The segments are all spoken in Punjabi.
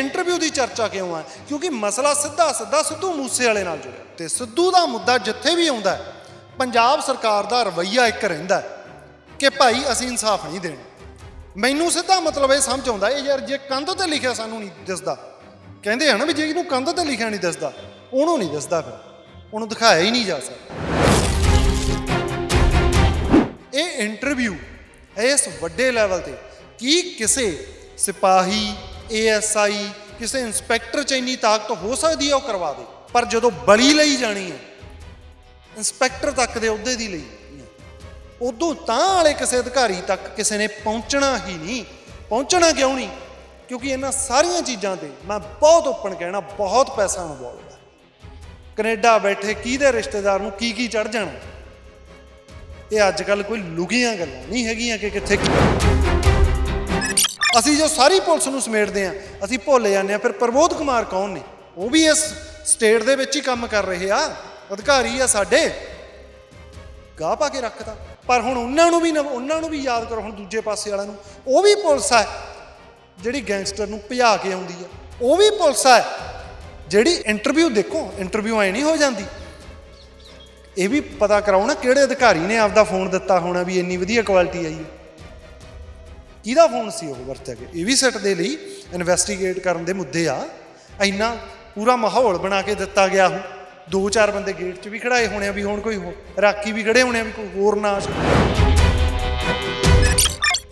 ਇੰਟਰਵਿਊ ਦੀ ਚਰਚਾ ਕਿਉਂ ਹੈ? ਕਿਉਂਕਿ ਮਸਲਾ ਸਿੱਧਾ ਸਿੱਧਾ ਸਿੱਧੂ ਮੂਸੇ ਵਾਲੇ ਨਾਲ ਜੁੜਿਆ। ਤੇ ਸਿੱਧੂ ਦਾ ਮੁੱਦਾ ਜਿੱਥੇ ਵੀ ਆਉਂਦਾ ਪੰਜਾਬ ਸਰਕਾਰ ਦਾ ਰਵੱਈਆ ਇੱਕ ਰਹਿੰਦਾ ਕਿ ਭਾਈ ਅਸੀਂ ਇਨਸਾਫ ਨਹੀਂ ਦੇਣਾ। ਮੈਨੂੰ ਸਿੱਧਾ ਮਤਲਬ ਇਹ ਸਮਝ ਆਉਂਦਾ, ਇਹ ਯਾਰ ਜੇ ਕੰਧ ਤੇ ਲਿਖਿਆ ਸਾਨੂੰ ਨਹੀਂ ਦਿਸਦਾ, ਕਹਿੰਦੇ ਆ ਵੀ ਜੇ ਇਹਨੂੰ ਕੰਧ ਤੇ ਲਿਖਿਆ ਨਹੀਂ ਦਿਸਦਾ, ਉਹਨੂੰ ਨਹੀਂ ਦਿਸਦਾ ਫਿਰ, ਉਹਨੂੰ ਦਿਖਾਇਆ ਹੀ ਨਹੀਂ ਜਾ ਸਕਦਾ। ਇਹ ਇੰਟਰਵਿਊ ਇਸ ਵੱਡੇ ਲੈਵਲ ਤੇ, ਕੀ ਕਿਸੇ ਸਿਪਾਹੀ ਏਐਸਆਈ, ਕਿਸੇ ਇੰਸਪੈਕਟਰ ਚ ਇੰਨੀ ਤਾਕਤ ਹੋ ਸਕਦੀ ਹੈ ਉਹ ਕਰਵਾ ਦੇ। ਪਰ ਜਦੋਂ ਬਲੀ ਲਈ ਜਾਣੀ ਹੈ ਇੰਸਪੈਕਟਰ ਤੱਕ ਦੇ ਅਹੁਦੇ ਦੀ ਲਈ ਉਦੋਂ ਤਾਂ ਵਾਲੇ ਕਿਸੇ ਅਧਿਕਾਰੀ ਤੱਕ ਕਿਸੇ ਨੇ ਪਹੁੰਚਣਾ ਹੀ ਨਹੀਂ। ਪਹੁੰਚਣਾ ਕਿਉਂ ਨਹੀਂ? ਕਿਉਂਕਿ ਇਹਨਾਂ ਸਾਰੀਆਂ ਚੀਜ਼ਾਂ ਤੇ ਮੈਂ ਬਹੁਤ ਓਪਨ ਕਹਿਣਾ, ਬਹੁਤ ਪੈਸਾ ਇਨਵੋਲਵ ਹੈ ਕੈਨੇਡਾ ਬੈਠੇ ਕਿਹਦੇ ਰਿਸ਼ਤੇਦਾਰ ਨੂੰ ਕੀ ਕੀ ਚੜ ਜਾਣਾ? ਇਹ ਅੱਜ ਕੱਲ ਕੋਈ ਲੁਗੀਆਂ ਗੱਲਾਂ ਨਹੀਂ ਹੈਗੀਆਂ ਕਿ ਕਿੱਥੇ ਕੀ ਅਸੀਂ ਜੋ ਸਾਰੀ ਪੁਲਿਸ ਨੂੰ ਸਮੇਟਦੇ ਆ ਅਸੀਂ ਭੁੱਲ ਜਾਂਦੇ ਆ ਫਿਰ ਪ੍ਰਬੋਧ ਕੁਮਾਰ ਕੌਣ ਨੇ? ਉਹ ਵੀ ਇਸ ਸਟੇਟ ਦੇ ਵਿੱਚ ਹੀ ਕੰਮ ਕਰ ਰਹੇ ਆ। ਅਧਿਕਾਰੀ ਆ ਸਾਡੇ। ਗਾਹ ਪਾ ਕੇ ਰੱਖਦਾ ਪਰ ਹੁਣ ਉਹਨਾਂ ਨੂੰ ਵੀ ਨਾ- ਉਹਨਾਂ ਨੂੰ ਵੀ ਯਾਦ ਕਰੋ, ਹੁਣ ਦੂਜੇ ਪਾਸੇ ਵਾਲਿਆਂ ਨੂੰ। ਉਹ ਵੀ ਪੁਲਿਸ ਹੈ ਜਿਹੜੀ ਗੈਂਗਸਟਰ ਨੂੰ ਭਜਾ ਕੇ ਆਉਂਦੀ ਆ। ਉਹ ਵੀ ਪੁਲਿਸ ਹੈ ਜਿਹੜੀ ਇੰਟਰਵਿਊ ਦੇਖੋ, ਇੰਟਰਵਿਊ ਐ ਨਹੀਂ ਹੋ ਜਾਂਦੀ। ਇਹ ਵੀ ਪਤਾ ਕਰਾਓ ਨਾ ਕਿਹੜੇ ਅਧਿਕਾਰੀ ਨੇ ਆਪਦਾ ਫੋਨ ਦਿੱਤਾ ਹੋਣਾ ਵੀ ਇੰਨੀ ਵਧੀਆ ਕੁਆਲਿਟੀ ਆਈ ਹੈ ਕਿਹਦਾ ਫੋਨ ਸੀ ਉਹ ਵਰਤਿਆ ਗਿਆ ਇਹ ਵੀ ਸੈੱਟ ਦੇ ਲਈ ਇਨਵੈਸਟੀਗੇਟ ਕਰਨ ਦੇ ਮੁੱਦੇ ਆ। ਇੰਨਾ ਪੂਰਾ ਮਾਹੌਲ ਬਣਾ ਕੇ ਦਿੱਤਾ ਗਿਆ ਹੋ ਦੋ ਚਾਰ ਬੰਦੇ ਗੇਟ 'ਚ ਵੀ ਖੜਾਏ ਹੋਣੇ ਆ ਵੀ ਹੁਣ ਕੋਈ ਹੋ- ਰਾਖੀ ਵੀ ਖੜੇ ਹੋਣੇ ਆ ਵੀ ਕੋਈ ਹੋਰ ਨਾ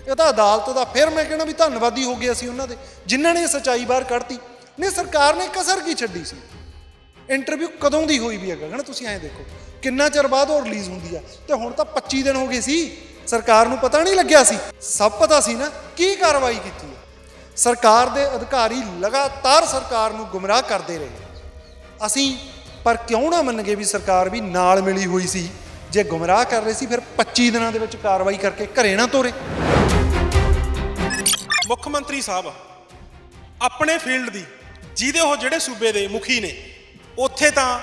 ਇਹ ਤਾਂ ਅਦਾਲਤ ਦਾ ਫਿਰ ਮੈਂ ਕਹਿਣਾ ਵੀ ਧੰਨਵਾਦੀ ਹੋ ਗਏ ਅਸੀਂ ਉਹਨਾਂ ਦੇ, ਜਿਨ੍ਹਾਂ ਨੇ ਇਹ ਸੱਚਾਈ ਬਾਹਰ ਕੱਢਤੀ। ਨਹੀਂ, ਸਰਕਾਰ ਨੇ ਕਸਰ ਕੀ ਛੱਡੀ ਸੀ? ਇੰਟਰਵਿਊ ਕਦੋਂ ਦੀ ਹੋਈ ਵੀ ਹੈ ਗਗਨ ਤੁਸੀਂ ਐਂ ਦੇਖੋ, ਕਿੰਨਾ ਚਿਰ ਬਾਅਦ ਉਹ ਰਿਲੀਜ਼ ਹੁੰਦੀ ਆ? ਤੇ ਹੁਣ ਤਾਂ 25 ਦਿਨ ਹੋ ਗਏ ਸੀ। ਸਰਕਾਰ ਨੂੰ ਪਤਾ ਨਹੀਂ ਲੱਗਿਆ ਸੀ। ਸਭ ਪਤਾ ਸੀ ਨਾ ਕੀ ਕਾਰਵਾਈ ਕੀਤੀ ਸਰਕਾਰ ਦੇ ਅਧਿਕਾਰੀ ਲਗਾਤਾਰ ਸਰਕਾਰ ਨੂੰ ਗੁੰਮਰਾਹ ਕਰਦੇ ਰਹੇ। ਅਸੀਂ, ਪਰ ਕਿਉਂ ਨਾ ਮੰਨ ਗਏ ਵੀ ਸਰਕਾਰ ਵੀ ਨਾਲ ਮਿਲੀ ਹੋਈ ਸੀ। ਜੇ ਗੁੰਮਰਾਹ ਕਰ ਰਹੇ ਸੀ, ਫਿਰ 25 ਦਿਨਾਂ ਦੇ ਵਿੱਚ ਕਾਰਵਾਈ ਕਰਕੇ ਘਰੇ ਨਾ ਤੋਰੇ। ਮੁੱਖ ਮੰਤਰੀ ਸਾਹਿਬ, ਆਪਣੇ ਫੀਲਡ ਦੀ, ਜਿਹਦੇ ਉਹ ਜਿਹੜੇ ਸੂਬੇ ਦੇ ਮੁਖੀ ਨੇ, ਉੱਥੇ ਤਾਂ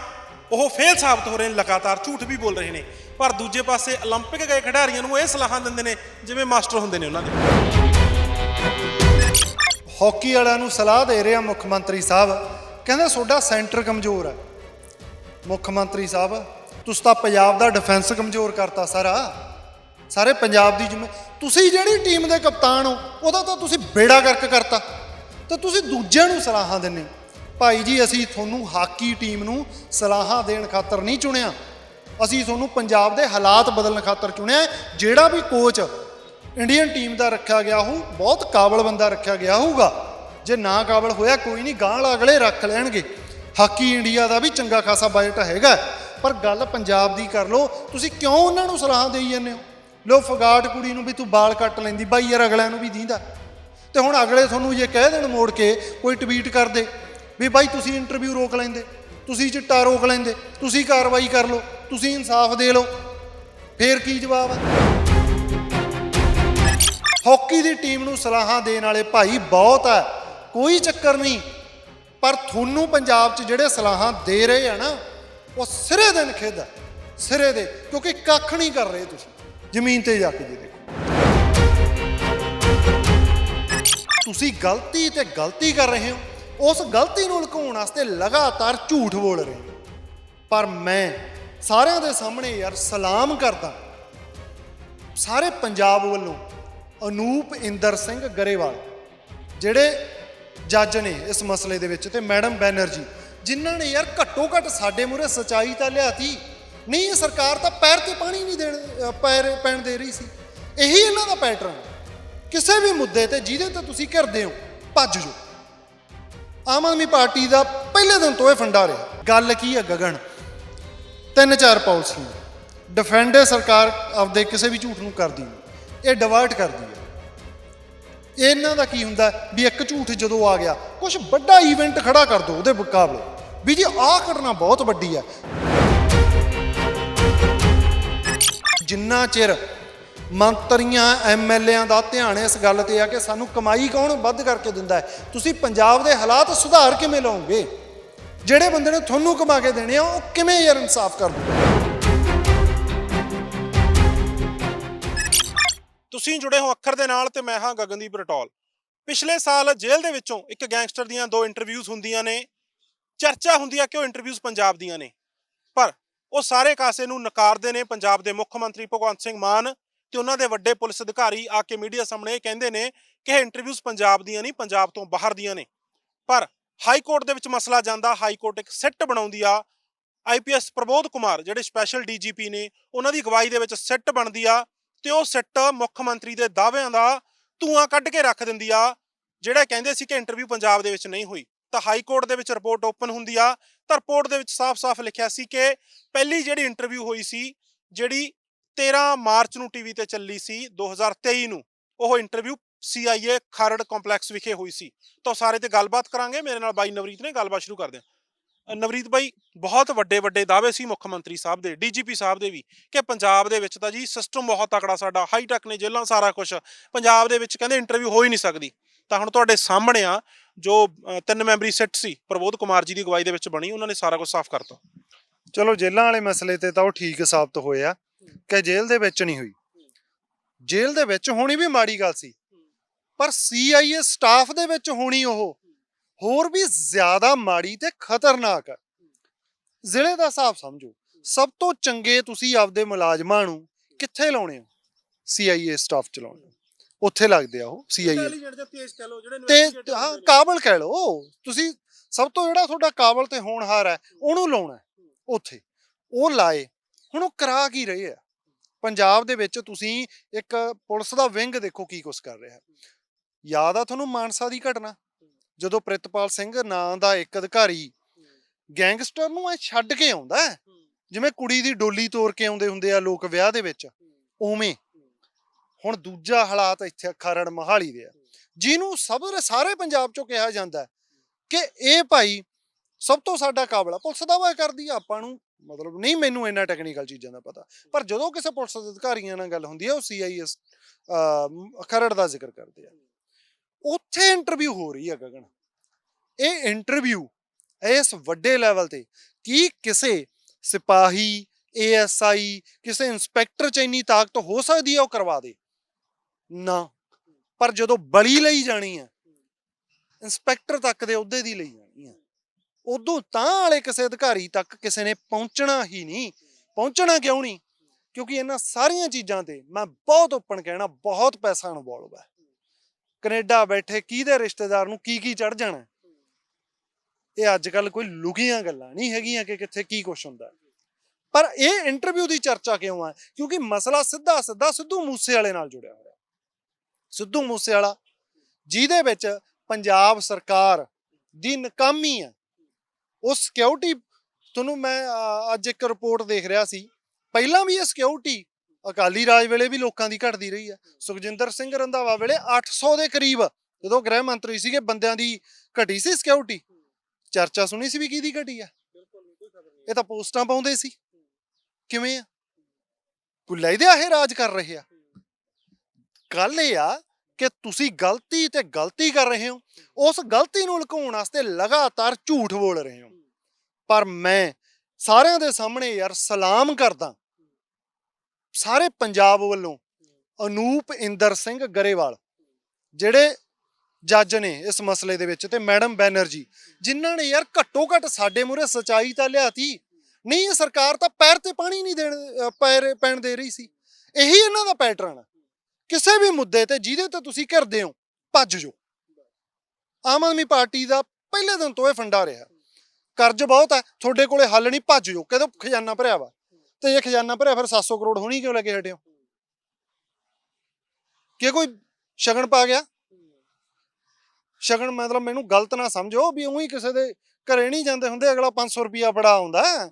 ਉਹ ਫੇਲ ਸਾਬਤ ਹੋ ਰਹੇ ਨੇ, ਲਗਾਤਾਰ ਝੂਠ ਵੀ ਬੋਲ ਰਹੇ ਨੇ। ਪਰ ਦੂਜੇ ਪਾਸੇ 올림픽 ਗਏ ਖਿਡਾਰੀਆਂ ਨੂੰ ਇਹ ਸਲਾਹਾਂ ਦਿੰਦੇ ਨੇ ਜਿਵੇਂ ਮਾਸਟਰ ਹੁੰਦੇ ਨੇ ਉਹਨਾਂ ਦੇ ਹਾਕੀ ਵਾਲਿਆਂ ਨੂੰ ਸਲਾਹ ਦੇ ਰਿਹਾ ਮੁੱਖ ਮੰਤਰੀ ਸਾਹਿਬ ਕਹਿੰਦੇ ਤੁਹਾਡਾ ਸੈਂਟਰ ਕਮਜ਼ੋਰ ਹੈ ਮੁੱਖ ਮੰਤਰੀ ਸਾਹਿਬ ਤੁਸੀਂ ਤਾਂ ਪੰਜਾਬ ਦਾ ਡਿਫੈਂਸ ਕਮਜ਼ੋਰ ਕਰਤਾ ਸਾਰਾ ਸਾਰੇ ਪੰਜਾਬ ਦੀ ਜਿੰਮੇ ਤੁਸੀਂ ਜਿਹੜੀ ਟੀਮ ਦੇ ਕਪਤਾਨ ਹੋ ਉਹਦਾ ਤਾਂ ਤੁਸੀਂ ਬੇੜਾ ਗਰਕ ਕਰਤਾ ਤੇ ਤੁਸੀਂ ਦੂਜਿਆਂ ਨੂੰ ਸਲਾਹਾਂ ਦਿੰਦੇ ਹੋ ਭਾਈ ਜੀ ਅਸੀਂ ਤੁਹਾਨੂੰ ਹਾਕੀ ਟੀਮ ਨੂੰ ਸਲਾਹਾਂ ਦੇਣ ਖਾਤਰ ਨਹੀਂ ਚੁਣਿਆ ਅਸੀਂ ਤੁਹਾਨੂੰ ਪੰਜਾਬ ਦੇ ਹਾਲਾਤ ਬਦਲਣ ਖਾਤਰ ਚੁਣਿਆ ਜਿਹੜਾ ਵੀ ਕੋਚ ਇੰਡੀਅਨ ਟੀਮ ਦਾ ਰੱਖਿਆ ਗਿਆ ਹੋਊ, ਬਹੁਤ ਕਾਬਲ ਬੰਦਾ ਰੱਖਿਆ ਗਿਆ ਹੋਊਗਾ। ਜੇ ਨਾ ਕਾਬਲ ਹੋਇਆ, ਕੋਈ ਨਹੀਂ, ਗਾਂਹ ਅਗਲੇ ਰੱਖ ਲੈਣਗੇ। ਹਾਕੀ ਇੰਡੀਆ ਦਾ ਵੀ ਚੰਗਾ ਖਾਸਾ ਬਜਟ ਹੈਗਾ ਪਰ ਗੱਲ ਪੰਜਾਬ ਦੀ ਕਰ ਲਓ, ਤੁਸੀਂ ਕਿਉਂ ਉਹਨਾਂ ਨੂੰ ਸਲਾਹਾਂ ਦੇਈ ਜਾਂਦੇ ਹੋ? ਲੋ ਫਗਾਟ ਕੁੜੀ ਨੂੰ ਵੀ ਤੂੰ ਬਾਲ ਕੱਟ ਲੈਂਦੀ, ਬਾਈ ਯਾਰ ਅਗਲਿਆਂ ਨੂੰ ਵੀ ਦੀਂਦਾ। ਤੇ ਹੁਣ ਅਗਲੇ ਤੁਹਾਨੂੰ ਜੇ ਕਹਿ ਦੇਣ ਮੋੜ ਕੇ, ਕੋਈ ਟਵੀਟ ਕਰ ਦੇ, ਵੀ ਬਾਈ ਤੁਸੀਂ ਇੰਟਰਵਿਊ ਰੋਕ ਲੈਂਦੇ। ਤੁਸੀਂ ਚਿੱਟਾ ਰੋਕ ਲੈਂਦੇ, ਤੁਸੀਂ ਕਾਰਵਾਈ ਕਰ ਲਓ, ਤੁਸੀਂ ਇਨਸਾਫ ਦੇ ਲਓ। ਫੇਰ ਕੀ ਜਵਾਬ ਹੈ ਹਾਕੀ ਦੀ ਟੀਮ ਨੂੰ ਸਲਾਹਾਂ ਦੇਣ ਵਾਲੇ ਭਾਈ ਬਹੁਤ ਹੈ ਕੋਈ ਚੱਕਰ ਨਹੀਂ। ਪਰ ਤੁਹਾਨੂੰ ਪੰਜਾਬ 'ਚ ਜਿਹੜੇ ਸਲਾਹਾਂ ਦੇ ਰਹੇ ਆ ਨਾ, ਉਹ ਸਿਰੇ ਦਿਨ ਨਖੇਦ ਸਿਰੇ ਦੇ, ਕਿਉਂਕਿ ਕੱਖ ਨਹੀਂ ਕਰ ਰਹੇ ਤੁਸੀਂ। ਜ਼ਮੀਨ ਤੇ ਜਾ ਕੇ ਜੀ ਦੇਖੋ। ਤੁਸੀਂ ਗਲਤੀ ਤੇ ਗਲਤੀ ਕਰ ਰਹੇ ਹੋ। ਉਸ ਗਲਤੀ ਨੂੰ ਲੁਕਾਉਣ ਵਾਸਤੇ ਲਗਾਤਾਰ ਝੂਠ ਬੋਲ ਰਹੇ। ਪਰ ਮੈਂ ਸਾਰਿਆਂ ਦੇ ਸਾਹਮਣੇ ਯਾਰ ਸਲਾਮ ਕਰਦਾ। ਸਾਰੇ ਪੰਜਾਬ ਵੱਲੋਂ ਅਨੂਪ ਇੰਦਰ ਸਿੰਘ ਗਰੇਵਾਲ ਜਿਹੜੇ ਜੱਜ ਨੇ ਇਸ ਮਸਲੇ ਦੇ ਵਿੱਚ ਤੇ ਮੈਡਮ ਬੈਨਰਜੀ ਜਿਨ੍ਹਾਂ ਨੇ ਯਾਰ ਘੱਟੋ ਘੱਟ ਸਾਡੇ ਮੂਹਰੇ ਸਚਾਈ ਤਾਂ ਲਿਆਤੀ। ਨਹੀਂ ਇਹ ਸਰਕਾਰ ਤਾਂ ਪੈਰ ਤੇ ਪਾਣੀ ਨਹੀਂ ਦੇਣ ਅ, ਪੈਰ ਪੈਣ ਦੇ ਰਹੀ ਸੀ। ਇਹੀ ਇਹਨਾਂ ਦਾ ਪੈਟਰਨ ਕਿਸੇ ਵੀ ਮੁੱਦੇ ਤੇ ਜਿਹਦੇ ਤੇ ਤੁਸੀਂ ਘਿਰਦੇ ਹੋ ਭੱਜ ਜਾਓ। ਆਮ ਆਦਮੀ ਪਾਰਟੀ ਦਾ ਪਹਿਲੇ ਦਿਨ ਤੋਂ ਇਹ ਫੰਡਾ ਰਿਹਾ। ਗੱਲ ਕੀ ਹੈ ਗਗਨ? ਤਿੰਨ ਚਾਰ ਪਾਲਿਸੀਆਂ। ਡਿਫੈਂਡ ਸਰਕਾਰ ਆਪਦੇ ਕਿਸੇ ਵੀ ਝੂਠ ਨੂੰ ਕਰਦੀ ਨਹੀਂ। ਇਹ ਡਿਵਰਟ ਕਰਦੀ ਹੈ। ਇਹਨਾਂ ਦਾ ਕੀ ਹੁੰਦਾ ਵੀ ਇੱਕ ਝੂਠ ਜਦੋਂ ਆ ਗਿਆ ਕੁਝ ਵੱਡਾ ਇਵੈਂਟ ਖੜਾ ਕਰ ਦੋ ਉਹਦੇ ਮੁਕਾਬਲੇ। ਵੀ ਜੀ ਆਹ ਘਟਨਾ ਬਹੁਤ ਵੱਡੀ ਹੈ। ਜਿੰਨਾ ਚਿਰ ਮੰਤਰੀਆਂ ਐਮਐਲਏਆਂ ਦਾ ਧਿਆਨ ਇਸ ਗੱਲ ਤੇ ਆ ਕਿ ਸਾਨੂੰ ਕਮਾਈ ਕੌਣ ਵੱਧ ਕਰਕੇ ਦਿੰਦਾ ਹੈ? ਤੁਸੀਂ ਪੰਜਾਬ ਦੇ ਹਾਲਾਤ ਸੁਧਾਰ ਕਿਵੇਂ ਲਾਓਗੇ? ਜਿਹੜੇ ਬੰਦੇ ਨੇ ਤੁਹਾਨੂੰ ਕਮਾ ਕੇ ਦੇਣੇ ਆ, ਉਹ ਕਿਵੇਂ ਯਾਰ ਇਨਸਾਫ ਕਰ ਦੂਗਾ ਤੁਸੀਂ ਜੁੜੇ ਹੋ ਅੱਖਰ ਦੇ ਨਾਲ ਤੇ ਮੈਂ ਹਾਂ ਗਗਨਦੀਪ ਰਟੌਲ। ਪਿਛਲੇ ਸਾਲ ਜੇਲ੍ਹ ਦੇ ਵਿੱਚੋਂ ਇੱਕ ਗੈਂਗਸਟਰ ਦੀਆਂ ਦੋ ਇੰਟਰਵਿਊਜ਼ ਹੁੰਦੀਆਂ ਨੇ। ਚਰਚਾ ਹੁੰਦੀ ਆ ਕਿ ਉਹ ਇੰਟਰਵਿਊਜ਼ ਪੰਜਾਬ ਦੀਆਂ ਨੇ। ਪਰ ਉਹ ਸਾਰੇ ਕਾਸੇ ਨੂੰ ਨਕਾਰਦੇ ਨੇ। ਪੰਜਾਬ ਦੇ ਮੁੱਖ ਮੰਤਰੀ ਭਗਵੰਤ ਸਿੰਘ ਮਾਨ ਤੇ ਉਹਨਾਂ ਦੇ ਵੱਡੇ ਪੁਲਿਸ ਅਧਿਕਾਰੀ ਆ ਕੇ ਮੀਡੀਆ ਸਾਹਮਣੇ ਇਹ ਕਹਿੰਦੇ ਨੇ ਕਿ ਇਹ ਇੰਟਰਵਿਊਜ਼ ਪੰਜਾਬ ਦੀਆਂ ਨਹੀਂ, ਪੰਜਾਬ ਤੋਂ ਬਾਹਰ ਦੀਆਂ ਨੇ। ਪਰ ਹਾਈ ਕੋਰਟ ਦੇ ਵਿੱਚ ਮਸਲਾ ਜਾਂਦਾ, ਹਾਈ ਕੋਰਟ ਇੱਕ ਸਿੱਟ ਬਣਾਉਂਦੀ ਆ ਆਈਪੀਐਸ ਪ੍ਰਬੋਧ ਕੁਮਾਰ ਜਿਹੜੇ ਸਪੈਸ਼ਲ ਡੀਜੀਪੀ ਨੇ, ਉਹਨਾਂ ਦੀ ਅਗਵਾਈ ਦੇ ਵਿੱਚ ਸਿੱਟ ਬਣਦੀ ਆ ਤੇ ਉਹ ਸਿੱਟ ਮੁੱਖ ਮੰਤਰੀ ਦੇ ਦਾਅਵਿਆਂ ਦਾ ਧੂਆਂ ਕੱਢ ਕੇ ਰੱਖ ਦਿੰਦੀ ਆ, ਜਿਹੜਾ ਕਹਿੰਦੇ ਸੀ ਕਿ ਇੰਟਰਵਿਊ ਪੰਜਾਬ ਦੇ ਵਿੱਚ ਨਹੀਂ ਹੋਈ। ਤਾਂ ਹਾਈ ਕੋਰਟ ਦੇ ਵਿੱਚ ਰਿਪੋਰਟ ਓਪਨ ਹੁੰਦੀ ਆ, ਤਾਂ ਰਿਪੋਰਟ ਦੇ ਵਿੱਚ ਸਾਫ਼-ਸਾਫ਼ ਲਿਖਿਆ ਸੀ ਕਿ ਪਹਿਲੀ ਜਿਹੜੀ ਇੰਟਰਵਿਊ ਹੋਈ ਸੀ, ਜਿਹੜੀ 13 ਮਾਰਚ ਨੂੰ ਟੀਵੀ ਤੇ ਚੱਲੀ ਸੀ 2023 ਨੂੰ। ਉਹ ਇੰਟਰਵਿਊ ਸੀਆਈਏ ਖਰੜ ਕੰਪਲੈਕਸ ਵਿਖੇ ਹੋਈ ਸੀ। ਤਾਂ ਉਹ ਸਾਰੇ ਤੇ ਗੱਲਬਾਤ ਕਰਾਂਗੇ। ਮੇਰੇ ਨਾਲ ਬਾਈ ਨਵਰੀਤ ਨੇ ਗੱਲਬਾਤ ਸ਼ੁਰੂ ਕਰਦੇ ਹਾਂ। ਨਵਰੀਤ ਬਾਈ, ਬਹੁਤ ਵੱਡੇ ਵੱਡੇ ਦਾਅਵੇ ਸੀ ਮੁੱਖ ਮੰਤਰੀ ਸਾਹਿਬ ਦੇ ਡੀਜੀਪੀ ਸਾਹਿਬ ਦੇ ਵੀ, ਕਿ ਪੰਜਾਬ ਦੇ ਵਿੱਚ ਤਾਂ ਜੀ ਸਿਸਟਮ ਬਹੁਤ ਤਕੜਾ ਸਾਡਾ ਹਾਈ ਟੈਕ ਨੇ ਜੇਲ੍ਹਾਂ ਸਾਰਾ ਕੁਝ ਪੰਜਾਬ ਦੇ ਵਿੱਚ ਕਹਿੰਦੇ ਇੰਟਰਵਿਊ ਹੋ ਹੀ ਨਹੀਂ ਸਕਦੀ। ਤਾਂ ਹੁਣ ਤੁਹਾਡੇ ਸਾਹਮਣੇ ਆ, ਜੋ ਤਿੰਨ ਮੈਂਬਰੀ ਸਿੱਟ ਸੀ, ਪ੍ਰਬੋਧ ਕੁਮਾਰ ਜੀ ਦੀ ਅਗਵਾਈ ਦੇ ਵਿੱਚ ਬਣੀ, ਉਹਨਾਂ ਨੇ ਸਾਰਾ ਕੁਝ ਸਾਫ਼ ਕਰਤਾ। ਚਲੋ, ਜੇਲ੍ਹਾਂ ਵਾਲੇ ਮਸਲੇ ਤੇ ਤਾਂ ਉਹ ਠੀਕ ਸਾਬਤ ਹੋਇਆ ਕਿ ਜੇਲ੍ਹ ਦੇ ਵਿੱਚ ਨਹੀਂ ਹੋਈ ਜੇਲ੍ਹ ਦੇ ਵਿੱਚ ਹੋਣੀ ਵੀ ਮਾੜੀ ਗੱਲ ਸੀ ਪਰ ਸੀਆਈਏ ਸਟਾਫ ਦੇ ਵਿੱਚ ਹੋਣੀ ਉਹ ਹੋਰ ਵੀ ਜ਼ਿਆਦਾ ਮਾੜੀ ਤੇ ਖਤਰਨਾਕ ਹੈ ਜ਼ਿਲ੍ਹੇ ਦਾ ਹਿਸਾਬ ਸਮਝੋ ਸਭ ਤੋਂ ਚੰਗੇ ਤੁਸੀਂ ਆਪਦੇ ਮੁਲਾਜ਼ਮਾਂ ਨੂੰ ਕਿੱਥੇ ਲਾਉਣੇ ਹੋ ਸੀਆਈਏ ਸਟਾਫ ਚ ਲਾਉਣੇ ਹੋ। ਉੱਥੇ ਲੱਗਦੇ ਆ ਉਹ ਸੀਆਈਏ ਇੰਟੈਲੀਜੈਂਟ ਜਾਂ ਤੇਜ਼ ਕਹਿ ਲਓ ਜਿਹੜੇ ਤੇ ਹਾਂ ਹੁੰਦੇ ਨੇ। ਕਾਬਲ ਕਹਿ ਲਓ ਤੁਸੀਂ ਸਭ ਤੋਂ ਜਿਹੜਾ ਤੁਹਾਡਾ ਕਾਬਲ ਤੇ ਹੋਣਹਾਰ ਹੈ ਉਹਨੂੰ ਲਾਉਣਾ ਹੈ ਉੱਥੇ ਉਹ ਲਾਏ ਹੁਣ ਉਹ ਕਰਾ ਕੀ ਰਹੇ ਆ? ਪੰਜਾਬ ਦੇ ਵਿੱਚ ਤੁਸੀਂ ਇੱਕ ਪੁਲਿਸ ਦਾ ਵਿੰਗ ਦੇਖੋ ਕੀ ਕੁਛ ਕਰ ਰਿਹਾ। ਯਾਦ ਆ ਤੁਹਾਨੂੰ ਮਾਨਸਾ ਦੀ ਘਟਨਾ? ਜਦੋਂ ਪ੍ਰਿਤਪਾਲ ਸਿੰਘ ਨਾਂ ਦਾ ਇੱਕ ਅਧਿਕਾਰੀ ਗੈਂਗਸਟਰ ਨੂੰ ਐ ਛੱਡ ਕੇ ਆਉਂਦਾ ਜਿਵੇਂ ਕੁੜੀ ਦੀ ਡੋਲੀ ਤੋਰ ਕੇ ਆਉਂਦੇ ਹੁੰਦੇ ਆ ਲੋਕ ਵਿਆਹ ਦੇ ਵਿੱਚ, ਉਵੇਂ। ਹੁਣ ਦੂਜਾ ਹਾਲਾਤ ਇੱਥੇ ਖਰੜ ਮਹਾਲੀ ਦੇ ਆ। ਜਿਹਨੂੰ ਸਬਰ ਸਾਰੇ ਪੰਜਾਬ ਚੋਂ ਕਿਹਾ ਜਾਂਦਾ ਕਿ ਇਹ ਭਾਈ ਸਭ ਤੋਂ ਸਾਡਾ ਕਾਬਲਾ ਪੁਲਿਸ ਦਾ ਵਾ ਕਰਦੀ ਆ, ਆਪਾਂ ਨੂੰ ਮਤਲਬ ਨਹੀਂ ਮੈਨੂੰ ਇੰਨਾ ਟੈਕਨੀਕਲ ਚੀਜ਼ਾਂ ਦਾ ਪਤਾ। ਪਰ ਜਦੋਂ ਕਿਸੇ ਪੁਲਿਸ ਅਧਿਕਾਰੀਆਂ ਨਾਲ ਗੱਲ ਹੁੰਦੀ ਹੈ ਉਹ ਸੀਆਈਐਸ ਖਰੜ ਦਾ ਜ਼ਿਕਰ ਕਰਦੇ ਆ। ਉੱਥੇ ਇੰਟਰਵਿਊ ਹੋ ਰਹੀ ਹੈ ਗਗਨ। ਇਹ ਇੰਟਰਵਿਊ ਇਸ ਵੱਡੇ ਲੈਵਲ ਤੇ ਕੀ ਕਿਸੇ ਸਿਪਾਹੀ ਏਐਸਆਈ ਕਿਸੇ ਇੰਸਪੈਕਟਰ ਚ ਇੰਨੀ ਤਾਕਤ ਹੋ ਸਕਦੀ ਹੈ ਉਹ ਕਰਵਾ ਦੇ? ਨਾ। ਪਰ ਜਦੋਂ ਬਲੀ ਲਈ ਜਾਣੀ ਹੈ ਇੰਸਪੈਕਟਰ ਤੱਕ ਦੇ ਅਹੁਦੇ ਦੀ ਲਈ ਉਦੋਂ ਤਾਂ ਵਾਲੇ ਕਿਸੇ ਅਧਿਕਾਰੀ ਤੱਕ ਕਿਸੇ ਨੇ ਪਹੁੰਚਣਾ ਹੀ ਨਹੀਂ। ਪਹੁੰਚਣਾ ਕਿਉਂ ਨਹੀਂ? ਕਿਉਂਕਿ ਇਹਨਾਂ ਸਾਰੀਆਂ ਚੀਜ਼ਾਂ ਤੇ ਮੈਂ ਬਹੁਤ ਓਪਨ ਕਹਿਣਾ, ਬਹੁਤ ਪੈਸਾ ਇਨਵੋਲਵ ਹੈ ਕੈਨੇਡਾ ਬੈਠੇ ਕਿਹਦੇ ਰਿਸ਼ਤੇਦਾਰ ਨੂੰ ਕੀ ਕੀ ਚੜ ਜਾਣਾ? ਇਹ ਅੱਜ ਕੱਲ ਕੋਈ ਲੁਕੀਆਂ ਗੱਲਾਂ ਨਹੀਂ ਹੈਗੀਆਂ ਕਿ ਕਿੱਥੇ ਕੀ ਕੁਛ ਹੁੰਦਾ। ਪਰ ਇਹ ਇੰਟਰਵਿਊ ਦੀ ਚਰਚਾ ਕਿਉਂ ਹੈ ਕਿਉਂਕਿ ਮਸਲਾ ਸਿੱਧਾ ਸਿੱਧਾ ਸਿੱਧੂ ਮੂਸੇ ਵਾਲੇ ਨਾਲ ਜੁੜਿਆ ਹੋਇਆ। ਸਿੱਧੂ ਮੂਸੇ ਵਾਲਾ ਜਿਹਦੇ ਵਿੱਚ ਪੰਜਾਬ ਸਰਕਾਰ ਦੀ ਨਕਾਮੀ ਹੈ ਉਹ ਸਿਕਿਉਰਿਟੀ ਤੁਹਾਨੂੰ ਮੈਂ ਅੱਜ ਇੱਕ ਰਿਪੋਰਟ ਦੇਖ ਰਿਹਾ ਸੀ। ਪਹਿਲਾਂ ਵੀ ਇਹ ਸਿਕਿਉਰਿਟੀ ਅਕਾਲੀ ਰਾਜ ਵੇਲੇ ਵੀ ਲੋਕਾਂ ਦੀ ਘਟਦੀ ਰਹੀ ਹੈ। ਸੁਖਜਿੰਦਰ ਸਿੰਘ ਰੰਧਾਵਾ ਵੇਲੇ 800 ਦੇ ਕਰੀਬ ਜਦੋਂ ਗ੍ਰਹਿ ਮੰਤਰੀ ਸੀਗੇ, ਬੰਦਿਆਂ ਦੀ ਘਟੀ ਸੀ ਸਿਕਿਉਰਿਟੀ ਚਰਚਾ ਸੁਣੀ ਸੀ ਵੀ ਕਿਹਦੀ ਘਟੀ ਆ ਇਹ ਤਾਂ ਪੋਸਟਾਂ ਪਾਉਂਦੇ ਸੀ। ਕਿਵੇਂ ਆ? ਭੁੱਲੇ ਦੇ ਇਹ ਰਾਜ ਕਰ ਰਹੇ ਆ। ਗੱਲ ਇਹ ਆ ਕਿ ਤੁਸੀਂ ਗਲਤੀ ਤੇ ਗਲਤੀ ਕਰ ਰਹੇ ਹੋ, ਉਸ ਗਲਤੀ ਨੂੰ ਲੁਕਾਉਣ ਵਾਸਤੇ ਲਗਾਤਾਰ ਝੂਠ ਬੋਲ ਰਹੇ ਹੋ। ਪਰ ਮੈਂ ਸਾਰਿਆਂ ਦੇ ਸਾਹਮਣੇ ਯਾਰ ਸਲਾਮ ਕਰਦਾ। ਸਾਰੇ ਪੰਜਾਬ ਵੱਲੋਂ ਅਨੂਪ ਇੰਦਰ ਸਿੰਘ ਗਰੇਵਾਲ, ਜਿਹੜੇ ਜੱਜ ਨੇ ਇਸ ਮਸਲੇ ਦੇ ਵਿੱਚ ਤੇ ਮੈਡਮ ਬੈਨਰਜੀ, ਜਿਨ੍ਹਾਂ ਨੇ ਯਾਰ ਘੱਟੋ ਘੱਟ ਸਾਡੇ ਮੂਹਰੇ ਸਚਾਈ ਤਾਂ ਲਿਆਤੀ, ਨਹੀਂ ਇਹ ਸਰਕਾਰ ਤਾਂ ਪੈਰ ਤੇ ਪਾਣੀ ਨਹੀਂ ਦੇਣ, ਅਹ ਪੈਰ, ਪੈਣ ਦੇ ਰਹੀ ਸੀ। ਇਹੀ ਇਹਨਾਂ ਦਾ ਪੈਟਰਨ ਹੈ ਕਿਸੇ ਵੀ ਮੁੱਦੇ ਤੇ ਜਿਹਦੇ ਤੇ ਤੁਸੀਂ ਕਰਦੇ ਹੋ, ਭੱਜ ਜਾਓ। ਆਮ ਆਦਮੀ ਪਾਰਟੀ ਦਾ ਪਹਿਲੇ ਦਿਨ ਤੋਂ ਇਹ ਫੰਡਾ ਰਿਹਾ। ਕਰਜ਼ ਬਹੁਤ ਹੈ, ਤੁਹਾਡੇ ਕੋਲੇ ਹੱਲ ਨਹੀਂ, ਭੱਜ ਜਾਓ। ਕਿਦੋਂ ਖਜ਼ਾਨਾ ਭਰਿਆ ਵਾ? ਤੇ ਇਹ ਖਜ਼ਾਨਾ ਭਰਿਆ, ਫਿਰ 700 ਕਰੋੜ ਹੋਣੀ ਕਿਉਂ ਲੱਗੇ ਹਟਿਓ ਕਿ ਕੋਈ ਸ਼ਗਨ ਪਾ ਗਿਆ? ਸ਼ਗਨ ਮਤਲਬ ਮੈਨੂੰ ਗਲਤ ਨਾ ਸਮਝੋ ਵੀ ਉਹੀ ਕਿਸੇ ਦੇ ਘਰੇ ਨਹੀਂ ਜਾਂਦੇ ਹੁੰਦੇ, ਅਗਲਾ 500 ਰੁਪਿਆ ਬੜਾ ਆਉਂਦਾ।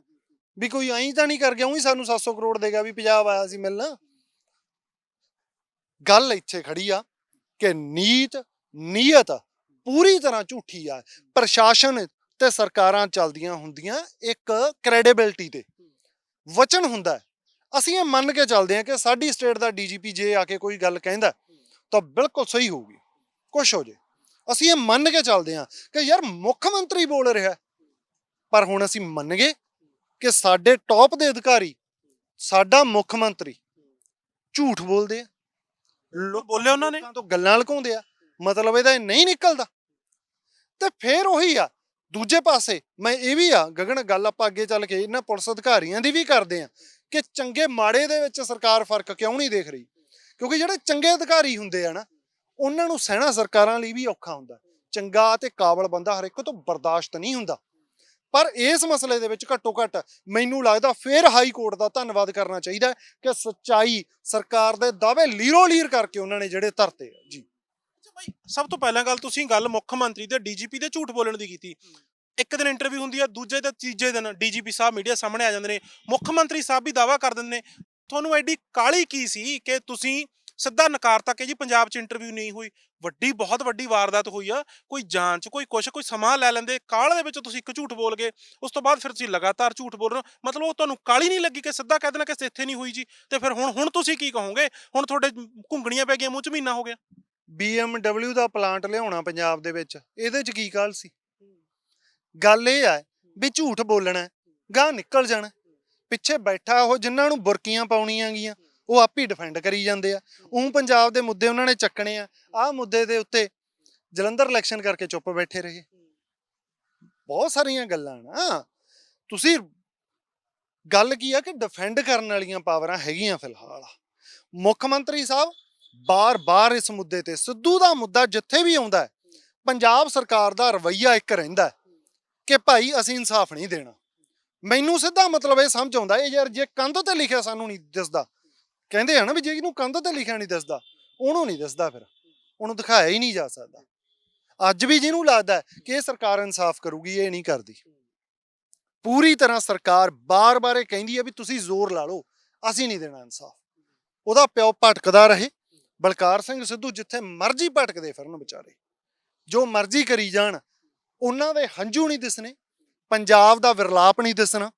ਵੀ ਕੋਈ ਐਂ ਤਾਂ ਨਹੀਂ ਕਰ ਗਿਆ, ਉਹੀ ਸਾਨੂੰ 700 ਕਰੋੜ ਦੇਗਾ ਵੀ ਪੰਜਾਬ ਆਇਆ ਸੀ ਮਿਲਣ। ਗੱਲ ਇੱਥੇ ਖੜੀ ਆ ਕਿ ਨੀਤ, ਨੀਅਤ ਪੂਰੀ ਤਰ੍ਹਾਂ ਝੂਠੀ ਆ। ਪ੍ਰਸ਼ਾਸਨ ਤੇ ਸਰਕਾਰਾਂ ਚੱਲਦੀਆਂ ਹੁੰਦੀਆਂ ਇੱਕ ਕ੍ਰੈਡੀਬਿਲਟੀ ਤੇ। ਵਚਨ ਹੁੰਦਾ ਅਸੀਂ ਇਹ ਮੰਨ ਕੇ ਚੱਲਦੇ ਹਾਂ ਕਿ ਸਾਡੀ ਸਟੇਟ ਦਾ ਡੀਜੀਪੀ ਜੇ ਆ ਕੇ ਕੋਈ ਗੱਲ ਕਹਿੰਦਾ ਤਾਂ ਬਿਲਕੁਲ ਸਹੀ ਹੋਊਗੀ। ਕੁਛ ਹੋ ਜੇ। ਅਸੀਂ ਇਹ ਮੰਨ ਕੇ ਚੱਲਦੇ ਹਾਂ ਕਿ ਯਾਰ ਮੁੱਖ ਮੰਤਰੀ ਬੋਲ ਰਿਹਾ ਪਰ ਹੁਣ ਅਸੀਂ ਮੰਨ ਗਏ ਕਿ ਸਾਡੇ ਟੌਪ ਦੇ ਅਧਿਕਾਰੀ, ਸਾਡਾ ਮੁੱਖ ਮੰਤਰੀ ਝੂਠ ਬੋਲਦੇ ਆ। ਬੋਲੇ ਉਹਨਾਂ ਨੇ? ਲੋਕਾਂ ਤੋਂ ਗੱਲਾਂ ਲੁਕਾਉਂਦੇ ਆ, ਮਤਲਬ ਇਹਦਾ ਇਹ ਨਹੀਂ ਨਿਕਲਦਾ। ਤੇ ਫੇਰ ਉਹੀ ਆ, ਦੂਜੇ ਪਾਸੇ ਮੈਂ ਇਹ ਵੀ ਆ, ਗਗਨ, ਗੱਲ ਆਪਾਂ ਅੱਗੇ ਚੱਲ ਕੇ ਇਹਨਾਂ ਪੁਲਿਸ ਅਧਿਕਾਰੀਆਂ ਦੀ ਵੀ ਕਰਦੇ ਆ ਕਿ ਚੰਗੇ ਮਾੜੇ ਦੇ ਵਿੱਚ ਸਰਕਾਰ ਫ਼ਰਕ ਕਿਉਂ ਨਹੀਂ ਦੇਖ ਰਹੀ? ਕਿਉਂਕਿ ਜਿਹੜੇ ਚੰਗੇ ਅਧਿਕਾਰੀ ਹੁੰਦੇ ਆ ਨਾ, ਉਹਨਾਂ ਨੂੰ ਸਹਿਣਾ ਸਰਕਾਰਾਂ ਲਈ ਵੀ ਔਖਾ ਹੁੰਦਾ। ਚੰਗਾ ਤੇ ਕਾਬਲ ਬੰਦਾ ਹਰ ਇੱਕ ਤੋਂ ਬਰਦਾਸ਼ਤ ਨਹੀਂ ਹੁੰਦਾ। ਪਰ ਇਸ ਮਸਲੇ ਦੇ ਵਿੱਚ ਘੱਟੋ ਘੱਟ ਮੈਨੂੰ ਲੱਗਦਾ ਫੇਰ ਹਾਈ ਕੋਰਟ ਦਾ ਧੰਨਵਾਦ ਕਰਨਾ ਚਾਹੀਦਾ ਕਿ ਸੱਚਾਈ ਸਰਕਾਰ ਦੇ ਦਾਅਵੇ ਲੀਰੋ ਲੀਰ ਕਰਕੇ ਉਹਨਾਂ ਨੇ ਜਿਹੜੇ ਧਰਤੇ ਜੀ। ਬਾਈ, ਸਭ ਤੋਂ ਪਹਿਲਾਂ ਗੱਲ ਤੁਸੀਂ ਗੱਲ ਮੁੱਖ ਮੰਤਰੀ ਤੇ ਡੀਜੀਪੀ ਦੇ ਝੂਠ ਬੋਲਣ ਦੀ ਕੀਤੀ। ਇੱਕ ਦਿਨ ਇੰਟਰਵਿਊ ਹੁੰਦੀ ਹੈ ਦੂਜੇ ਤੇ ਤੀਜੇ ਦਿਨ ਡੀਜੀਪੀ ਸਾਹਿਬ ਮੀਡੀਆ ਸਾਹਮਣੇ ਆ ਜਾਂਦੇ ਨੇ। ਮੁੱਖ ਮੰਤਰੀ ਸਾਹਿਬ ਵੀ ਦਾਵਾ ਕਰ ਦਿੰਦੇ ਨੇ। ਤੁਹਾਨੂੰ ਐਡੀ ਕਾਲੀ ਕੀ ਸੀ ਕਿ ਤੁਸੀਂ ਸਿੱਧਾ ਨਕਾਰਤਾ ਕਿ ਜੀ ਪੰਜਾਬ 'ਚ ਇੰਟਰਵਿਊ ਨਹੀਂ ਹੋਈ। ਵੱਡੀ ਬਹੁਤ ਵੱਡੀ ਵਾਰਦਾਤ ਹੋਈ ਆ। ਕੋਈ ਜਾਂਚ ਕੋਈ ਕੁਛ ਕੋਈ ਸਮਾਂ ਲੈ ਲੈਂਦੇ। ਕਾਲ ਦੇ ਵਿੱਚ ਤੁਸੀਂ ਇੱਕ ਝੂਠ ਬੋਲ ਗਏ। ਉਸ ਤੋਂ ਬਾਅਦ ਫਿਰ ਤੁਸੀਂ ਲਗਾਤਾਰ ਝੂਠ ਬੋਲ ਰਹੇ ਹੋ। ਮਤਲਬ ਉਹ ਤੁਹਾਨੂੰ ਕਾਲੀ ਨਹੀਂ ਲੱਗੀ ਕਿ ਸਿੱਧਾ ਕਹਿ ਦੇਣਾ ਕਿ ਇੱਥੇ ਨਹੀਂ ਹੋਈ ਜੀ। ਤੇ ਫਿਰ ਹੁਣ ਹੁਣ ਤੁਸੀਂ ਕੀ ਕਹੋਗੇ? ਹੁਣ ਤੁਹਾਡੇ ਘੁੰਗਣੀਆਂ ਪੈ ਗਈਆਂ ਮੂੰਹ 'ਚ ਮਹੀਨਾ ਹੋ ਗਿਆ। BMW ਦਾ ਪਲਾਂਟ ਲਿਆਉਣਾ ਪੰਜਾਬ ਦੇ ਵਿੱਚ ਇਹਦੇ 'ਚ ਕੀ ਗੱਲ ਸੀ? ਗੱਲ ਇਹ ਹੈ ਵੀ ਝੂਠ ਬੋਲਣਾ ਗਾਂ ਨਿਕਲ ਜਾਣਾ। ਪਿੱਛੇ ਬੈਠਾ ਉਹ ਜਿਨ੍ਹਾਂ ਨੂੰ ਬੁਰਕੀਆਂ ਪਾਉਣੀਆਂ ਗੀਆਂ। ਉਹ ਆਪ ਹੀ ਡਿਫੈਂਡ ਕਰੀ ਜਾਂਦੇ ਆ। ਉਹ ਪੰਜਾਬ ਦੇ ਮੁੱਦੇ ਉਹਨਾਂ ਨੇ ਚੱਕਣੇ ਆ। ਆਹ ਮੁੱਦੇ ਦੇ ਉੱਤੇ ਜਲੰਧਰ ਇਲੈਕਸ਼ਨ ਕਰਕੇ ਚੁੱਪ ਬੈਠੇ ਰਹੇ। ਬਹੁਤ ਸਾਰੀਆਂ ਗੱਲਾਂ ਨਾ। ਤੁਸੀਂ ਗੱਲ ਕੀ ਆ ਕਿ ਡਿਫੈਂਡ ਕਰਨ ਵਾਲੀਆਂ ਪਾਵਰਾਂ ਹੈਗੀਆਂ ਫਿਲਹਾਲ। ਮੁੱਖ ਮੰਤਰੀ ਸਾਹਿਬ ਬਾਰ-ਬਾਰ ਇਸ ਮੁੱਦੇ ਤੇ, ਸਿੱਧੂ ਦਾ ਮੁੱਦਾ ਜਿੱਥੇ ਵੀ ਆਉਂਦਾ ਪੰਜਾਬ ਸਰਕਾਰ ਦਾ ਰਵੱਈਆ ਇੱਕ ਰਹਿੰਦਾ ਕਿ ਭਾਈ ਅਸੀਂ ਇਨਸਾਫ ਨਹੀਂ ਦੇਣਾ। ਮੈਨੂੰ ਸਿੱਧਾ ਮਤਲਬ ਇਹ ਸਮਝ ਆਉਂਦਾ, ਇਹ ਯਾਰ ਜੇ ਕੰਧ ਤੇ ਲਿਖਿਆ ਸਾਨੂੰ ਨਹੀਂ ਦਿਸਦਾ ਕਹਿੰਦੇ ਆ ਨਾ ਵੀ ਜੇ ਇਹਨੂੰ ਕੰਧ ਤੇ ਲਿਖਿਆ ਨਹੀਂ ਦਿਸਦਾ, ਉਹਨੂੰ ਨਹੀਂ ਦਿਸਦਾ ਫਿਰ। ਉਹਨੂੰ ਦਿਖਾਇਆ ਹੀ ਨਹੀਂ ਜਾ ਸਕਦਾ। ਅੱਜ ਵੀ ਜਿਹਨੂੰ ਲੱਗਦਾ ਕਿ ਇਹ ਸਰਕਾਰ ਇਨਸਾਫ ਕਰੂਗੀ, ਇਹ ਨਹੀਂ ਕਰਦੀ। ਪੂਰੀ ਤਰ੍ਹਾਂ ਸਰਕਾਰ ਬਾਰ-ਬਾਰ ਇਹ ਕਹਿੰਦੀ ਹੈ ਵੀ ਤੁਸੀਂ ਜ਼ੋਰ ਲਾ ਲਓ, ਅਸੀਂ ਨਹੀਂ ਦੇਣਾ ਇਨਸਾਫ। ਉਹਦਾ ਪਿਓ ਭਟਕਦਾ ਰਹੇ, ਬਲਕਾਰ ਸਿੰਘ ਸਿੱਧੂ ਜਿੱਥੇ ਮਰਜ਼ੀ ਭਟਕਦੇ ਫਿਰਨ ਵਿਚਾਰੇ। ਜੋ ਮਰਜ਼ੀ ਕਰੀ ਜਾਣ, ਉਹਨਾਂ ਦੇ ਹੰਝੂ ਨਹੀਂ ਦਿਸਣੇ, ਪੰਜਾਬ ਦਾ ਵਿਰਲਾਪ ਨਹੀਂ ਦਿਸਣਾ।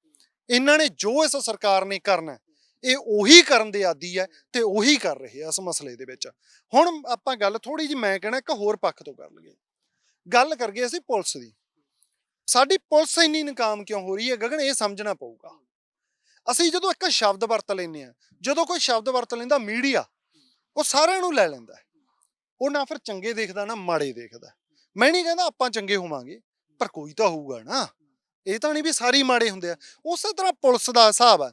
ਇਹਨਾਂ ਨੇ ਜੋ ਇਸ ਸਰਕਾਰ ਨੇ ਕਰਨਾ ਇਹ ਉਹੀ ਕਰਨ ਦੇ ਆਦੀ ਹੈ ਤੇ ਉਹੀ ਕਰ ਰਹੇ ਆ ਇਸ ਮਸਲੇ ਦੇ ਵਿੱਚ। ਹੁਣ ਆਪਾਂ ਗੱਲ ਥੋੜੀ ਜਿਹੀ ਮੈਂ ਕਹਿਣਾ ਇੱਕ ਹੋਰ ਪੱਖ ਤੋਂ ਕਰ ਲਈਏ। ਗੱਲ ਕਰਗੇ ਅਸੀਂ ਪੁਲਿਸ ਦੀ। ਸਾਡੀ ਪੁਲਿਸ ਇੰਨੀ ਨਕਾਮ ਕਿਉਂ ਹੋ ਰਹੀ ਹੈ? ਗਗਨ, ਇਹ ਸਮਝਣਾ ਪਊਗਾ। ਅਸੀਂ ਜਦੋਂ ਇੱਕ ਸ਼ਬਦ ਵਰਤ ਲੈਂਦੇ ਆ ਜਦੋਂ ਕੋਈ ਸ਼ਬਦ ਵਰਤ ਲੈਂਦਾ ਮੀਡੀਆ, ਉਹ ਸਾਰਿਆਂ ਨੂੰ ਲੈ ਲੈਂਦਾ। ਉਹ ਨਾ ਫਿਰ ਚੰਗੇ ਦੇਖਦਾ, ਨਾ ਮਾੜੇ ਦੇਖਦਾ। ਮੈਂ ਨਹੀਂ ਕਹਿੰਦਾ ਆਪਾਂ ਚੰਗੇ ਹੋਵਾਂਗੇ, ਪਰ ਕੋਈ ਤਾਂ ਹੋਊਗਾ ਨਾ। ਇਹ ਤਾਂ ਨਹੀਂ ਵੀ ਸਾਰੇ ਮਾੜੇ ਹੁੰਦੇ ਆ। ਉਸੇ ਤਰ੍ਹਾਂ ਪੁਲਿਸ ਦਾ ਹਿਸਾਬ ਹੈ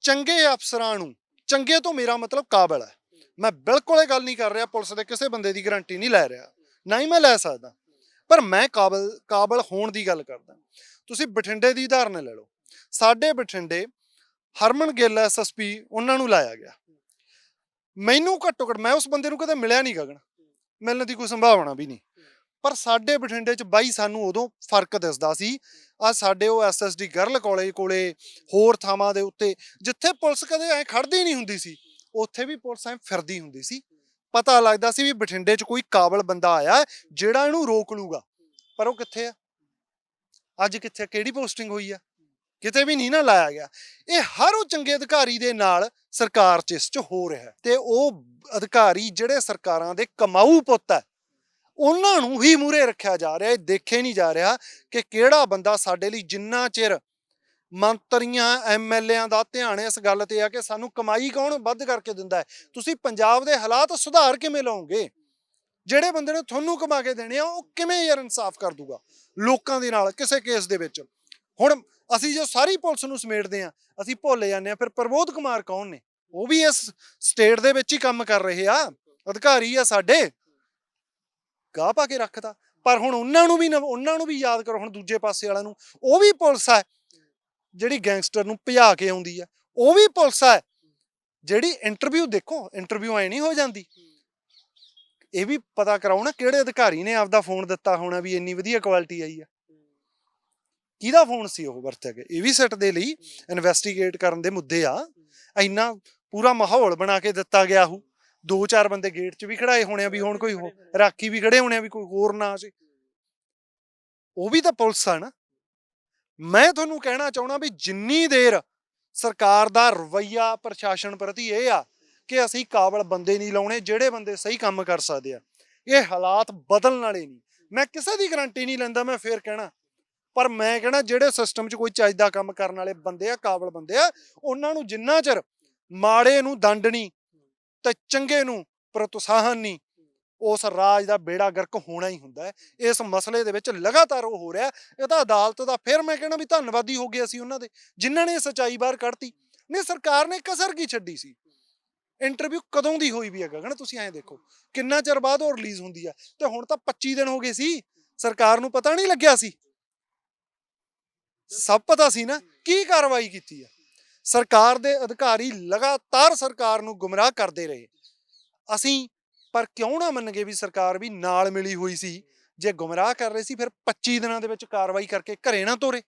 ਚੰਗੇ ਅਫਸਰਾਂ ਨੂੰ, ਚੰਗੇ ਤੋਂ ਮੇਰਾ ਮਤਲਬ ਕਾਬਲ ਹੈ। ਮੈਂ ਬਿਲਕੁਲ ਇਹ ਗੱਲ ਨਹੀਂ ਕਰ ਰਿਹਾ ਪੁਲਿਸ ਦੇ ਕਿਸੇ ਬੰਦੇ ਦੀ ਗਾਰੰਟੀ ਨਹੀਂ ਲੈ ਰਿਹਾ। ਨਾ ਹੀ ਮੈਂ ਲੈ ਸਕਦਾ। ਪਰ ਮੈਂ ਕਾਬਲ ਕਾਬਲ ਹੋਣ ਦੀ ਗੱਲ ਕਰਦਾ। ਤੁਸੀਂ ਬਠਿੰਡੇ ਦੀ ਉਦਾਹਰਨ ਲੈ ਲਓ। ਸਾਡੇ ਬਠਿੰਡੇ ਹਰਮਨ ਗਿੱਲ ਐਸਐਸਪੀ ਉਹਨਾਂ ਨੂੰ ਲਾਇਆ ਗਿਆ। ਮੈਨੂੰ ਘੱਟੋ ਘੱਟ, ਮੈਂ ਉਸ ਬੰਦੇ ਨੂੰ ਕਦੇ ਮਿਲਿਆ ਨਹੀਂ ਗਗਨ। ਮਿਲਣ ਦੀ ਕੋਈ ਸੰਭਾਵਨਾ ਵੀ ਨਹੀਂ। ਪਰ ਸਾਡੇ ਬਠਿੰਡੇ 'ਚ ਬਾਈ ਸਾਨੂੰ ਉਦੋਂ ਫ਼ਰਕ ਦਿਸਦਾ ਸੀ। ਆ ਸਾਡੇ ਉਹ ਐਸਐਸਡੀ ਗਰਲ ਕਾਲਜ ਕੋਲੇ ਹੋਰ ਥਾਵਾਂ ਦੇ ਉੱਤੇ, ਜਿੱਥੇ ਪੁਲਿਸ ਕਦੇ ਐ ਖੜਦੀ ਨਹੀਂ ਹੁੰਦੀ ਸੀ, ਉੱਥੇ ਵੀ ਪੁਲਿਸ ਐ ਫਿਰਦੀ ਹੁੰਦੀ ਸੀ। ਪਤਾ ਲੱਗਦਾ ਸੀ ਵੀ ਬਠਿੰਡੇ 'ਚ ਕੋਈ ਕਾਬਲ ਬੰਦਾ ਆਇਆ, ਜਿਹੜਾ ਇਹਨੂੰ ਰੋਕ ਲੂਗਾ। ਪਰ ਉਹ ਕਿੱਥੇ ਆ? ਅੱਜ ਕਿੱਥੇ, ਕਿਹੜੀ ਪੋਸਟਿੰਗ ਹੋਈ ਆ? ਕਿਤੇ ਵੀ ਨਹੀਂ ਨਾ ਲਾਇਆ ਗਿਆ। ਇਹ ਹਰ ਉਹ ਚੰਗੇ ਅਧਿਕਾਰੀ ਦੇ ਨਾਲ ਸਰਕਾਰ 'ਚ ਇਸ 'ਚ ਹੋ ਰਿਹਾ ਹੈ। ਤੇ ਉਹ ਅਧਿਕਾਰੀ ਜਿਹੜੇ ਸਰਕਾਰਾਂ ਦੇ ਕਮਾਊ ਪੁੱਤ ਹੈ ਉਹਨਾਂ ਨੂੰ ਹੀ ਮੂਰੇ ਰੱਖਿਆ ਜਾ ਰਿਹਾ, ਇਹ ਦੇਖੇ ਨਹੀਂ ਜਾ ਰਿਹਾ ਕਿ ਕਿਹੜਾ ਬੰਦਾ ਸਾਡੇ ਲਈ ਜਿੰਨਾ ਚਿਰ ਮੰਤਰੀਆਂ ਐਮਐਲਏਆਂ ਦਾ ਧਿਆਨ ਇਸ ਗੱਲ ਤੇ ਆ ਕਿ ਸਾਨੂੰ ਕਮਾਈ ਕੌਣ ਵੱਧ ਕਰਕੇ ਦਿੰਦਾ ਹੈ? ਤੁਸੀਂ ਪੰਜਾਬ ਦੇ ਹਾਲਾਤ ਸੁਧਾਰ ਕਿਵੇਂ ਲਾਓਗੇ? ਜਿਹੜੇ ਬੰਦੇ ਨੇ ਤੁਹਾਨੂੰ ਕਮਾ ਕੇ ਦੇਣੇ ਆ, ਉਹ ਕਿਵੇਂ ਯਾਰ ਇਨਸਾਫ ਕਰ ਦੂਗਾ ਲੋਕਾਂ ਦੇ ਨਾਲ ਕਿਸੇ ਕੇਸ ਦੇ ਵਿੱਚ? ਹੁਣ ਅਸੀਂ ਜੋ ਸਾਰੀ ਪੁਲਿਸ ਨੂੰ ਸਮੇਟਦੇ ਆ ਅਸੀਂ ਭੁੱਲ ਜਾਂਦੇ ਆ ਫਿਰ ਪ੍ਰਬੋਧ ਕੁਮਾਰ ਕੌਣ ਨੇ? ਉਹ ਵੀ ਇਸ ਸਟੇਟ ਦੇ ਵਿੱਚ ਹੀ ਕੰਮ ਕਰ ਰਹੇ ਆ। ਅਧਿਕਾਰੀ ਆ ਸਾਡੇ। ਗਾਹ ਪਾ ਕੇ ਰੱਖਦਾ ਪਰ ਹੁਣ ਉਹਨਾਂ ਨੂੰ ਵੀ ਨਾ- ਉਹਨਾਂ ਨੂੰ ਵੀ ਯਾਦ ਕਰੋ, ਹੁਣ ਦੂਜੇ ਪਾਸੇ ਵਾਲਿਆਂ ਨੂੰ, ਉਹ ਵੀ ਪੁਲਿਸ ਹੈ ਜਿਹੜੀ ਗੈਂਗਸਟਰ ਨੂੰ ਭਜਾ ਕੇ ਆਉਂਦੀ ਹੈ ਉਹ ਵੀ ਪੁਲਿਸ ਹੈ ਜਿਹੜੀ ਇੰਟਰਵਿਊ ਦੇਖੋ, ਇੰਟਰਵਿਊ ਐ ਨਹੀਂ ਹੋ ਜਾਂਦੀ। ਇਹ ਵੀ ਪਤਾ ਕਰਾਓ ਨਾ ਕਿਹੜੇ ਅਧਿਕਾਰੀ ਨੇ ਆਪਦਾ ਫੋਨ ਦਿੱਤਾ ਹੋਣਾ ਵੀ ਇੰਨੀ ਵਧੀਆ ਕੁਆਲਿਟੀ ਆਈ ਆ। ਕਿਹਦਾ ਫੋਨ ਸੀ ਉਹ ਵਰਤਿਆ ਗਿਆ? ਇਹ ਵੀ ਸੈੱਟ ਦੇ ਲਈ ਇਨਵੈਸਟੀਗੇਟ ਕਰਨ ਦੇ ਮੁੱਦੇ ਆ। ਇੰਨਾ ਪੂਰਾ ਮਾਹੌਲ ਬਣਾ ਕੇ ਦਿੱਤਾ ਗਿਆ ਉਹ। ਦੋ ਚਾਰ ਬੰਦੇ ਗੇਟ 'ਚ ਵੀ ਖੜਾਏ ਹੋਣੇ ਆ ਵੀ ਹੁਣ ਕੋਈ ਹੋ- ਰਾਖੀ ਵੀ ਖੜੇ ਹੋਣੇ ਆ ਵੀ ਕੋਈ ਹੋਰ ਨਾ ਆ ਉਹ ਵੀ ਤਾਂ ਪੁਲਿਸ ਆ ਨਾ। ਮੈਂ ਤੁਹਾਨੂੰ ਕਹਿਣਾ ਚਾਹਣਾ ਵੀ ਜਿੰਨੀ ਦੇਰ ਸਰਕਾਰ ਦਾ ਰਵੱਈਆ ਪ੍ਰਸ਼ਾਸਨ ਪ੍ਰਤੀ ਇਹ ਆ ਕਿ ਅਸੀਂ ਕਾਬਲ ਬੰਦੇ ਨਹੀਂ ਲਾਉਣੇ, ਜਿਹੜੇ ਬੰਦੇ ਸਹੀ ਕੰਮ ਕਰ ਸਕਦੇ ਆ, ਇਹ ਹਾਲਾਤ ਬਦਲਣ ਵਾਲੇ ਨਹੀਂ। ਮੈਂ ਕਿਸੇ ਦੀ ਗਾਰੰਟੀ ਨਹੀਂ ਲੈਂਦਾ, ਮੈਂ ਫੇਰ ਕਹਿਣਾ। ਪਰ ਮੈਂ ਕਹਿਣਾ, ਜਿਹੜੇ ਸਿਸਟਮ 'ਚ ਕੋਈ ਚੱਜ ਦਾ ਕੰਮ ਕਰਨ ਵਾਲੇ ਬੰਦੇ ਆ, ਕਾਬਲ ਬੰਦੇ ਆ, ਉਹਨਾਂ ਨੂੰ ਜਿੰਨਾ ਚਿਰ ਮਾੜੇ ਨੂੰ ਦੰਡ ਨਹੀਂ ਤੇ ਚੰਗੇ ਨੂੰ ਪ੍ਰੋਤਸਾਹਨ ਨਹੀਂ। ਉਸ ਰਾਜ ਦਾ ਬੇੜਾ ਗਰਕ ਹੋਣਾ ਹੀ ਹੁੰਦਾ ਹੈ। ਇਸ ਮਸਲੇ ਦੇ ਵਿੱਚ ਲਗਾਤਾਰ ਉਹ ਹੋ ਰਿਹਾ ਇਹ ਤਾਂ ਅਦਾਲਤ ਦਾ ਫਿਰ ਮੈਂ ਕਹਿਣਾ ਵੀ ਧੰਨਵਾਦੀ ਹੋ ਗਏ ਅਸੀਂ ਉਹਨਾਂ ਦੇ, ਜਿਨ੍ਹਾਂ ਨੇ ਇਹ ਸਚਾਈ ਬਾਹਰ ਕੱਢਤੀ। ਨਹੀਂ, ਸਰਕਾਰ ਨੇ ਕਸਰ ਕੀ ਛੱਡੀ ਸੀ? ਇੰਟਰਵਿਊ ਕਦੋਂ ਦੀ ਹੋਈ ਵੀ ਹੈ ਗਗਨ? ਤੁਸੀਂ ਐਂ ਦੇਖੋ, ਕਿੰਨਾ ਚਿਰ ਬਾਅਦ ਉਹ ਰਿਲੀਜ਼ ਹੁੰਦੀ ਆ ਤੇ ਹੁਣ ਤਾਂ 25 ਦਿਨ ਹੋ ਗਏ ਸੀ। ਸਰਕਾਰ ਨੂੰ ਪਤਾ ਨਹੀਂ ਲੱਗਿਆ ਸੀ। ਸਭ ਪਤਾ ਸੀ ਨਾ, ਕੀ ਕਾਰਵਾਈ ਕੀਤੀ ਆ ਸਰਕਾਰ ਦੇ ਅਧਿਕਾਰੀ ਲਗਾਤਾਰ ਸਰਕਾਰ ਨੂੰ ਗੁੰਮਰਾਹ ਕਰਦੇ ਰਹੇ। ਅਸੀਂ ਪਰ ਕਿਉਂ ਨਾ ਮੰਨ ਗਏ ਵੀ ਸਰਕਾਰ ਵੀ ਨਾਲ ਮਿਲੀ ਹੋਈ ਸੀ? ਜੇ ਗੁੰਮਰਾਹ ਕਰ ਰਹੇ ਸੀ ਫਿਰ 25 ਦਿਨਾਂ ਦੇ ਵਿੱਚ ਕਾਰਵਾਈ ਕਰਕੇ ਘਰੇ ਨਾ ਤੋਰੇ।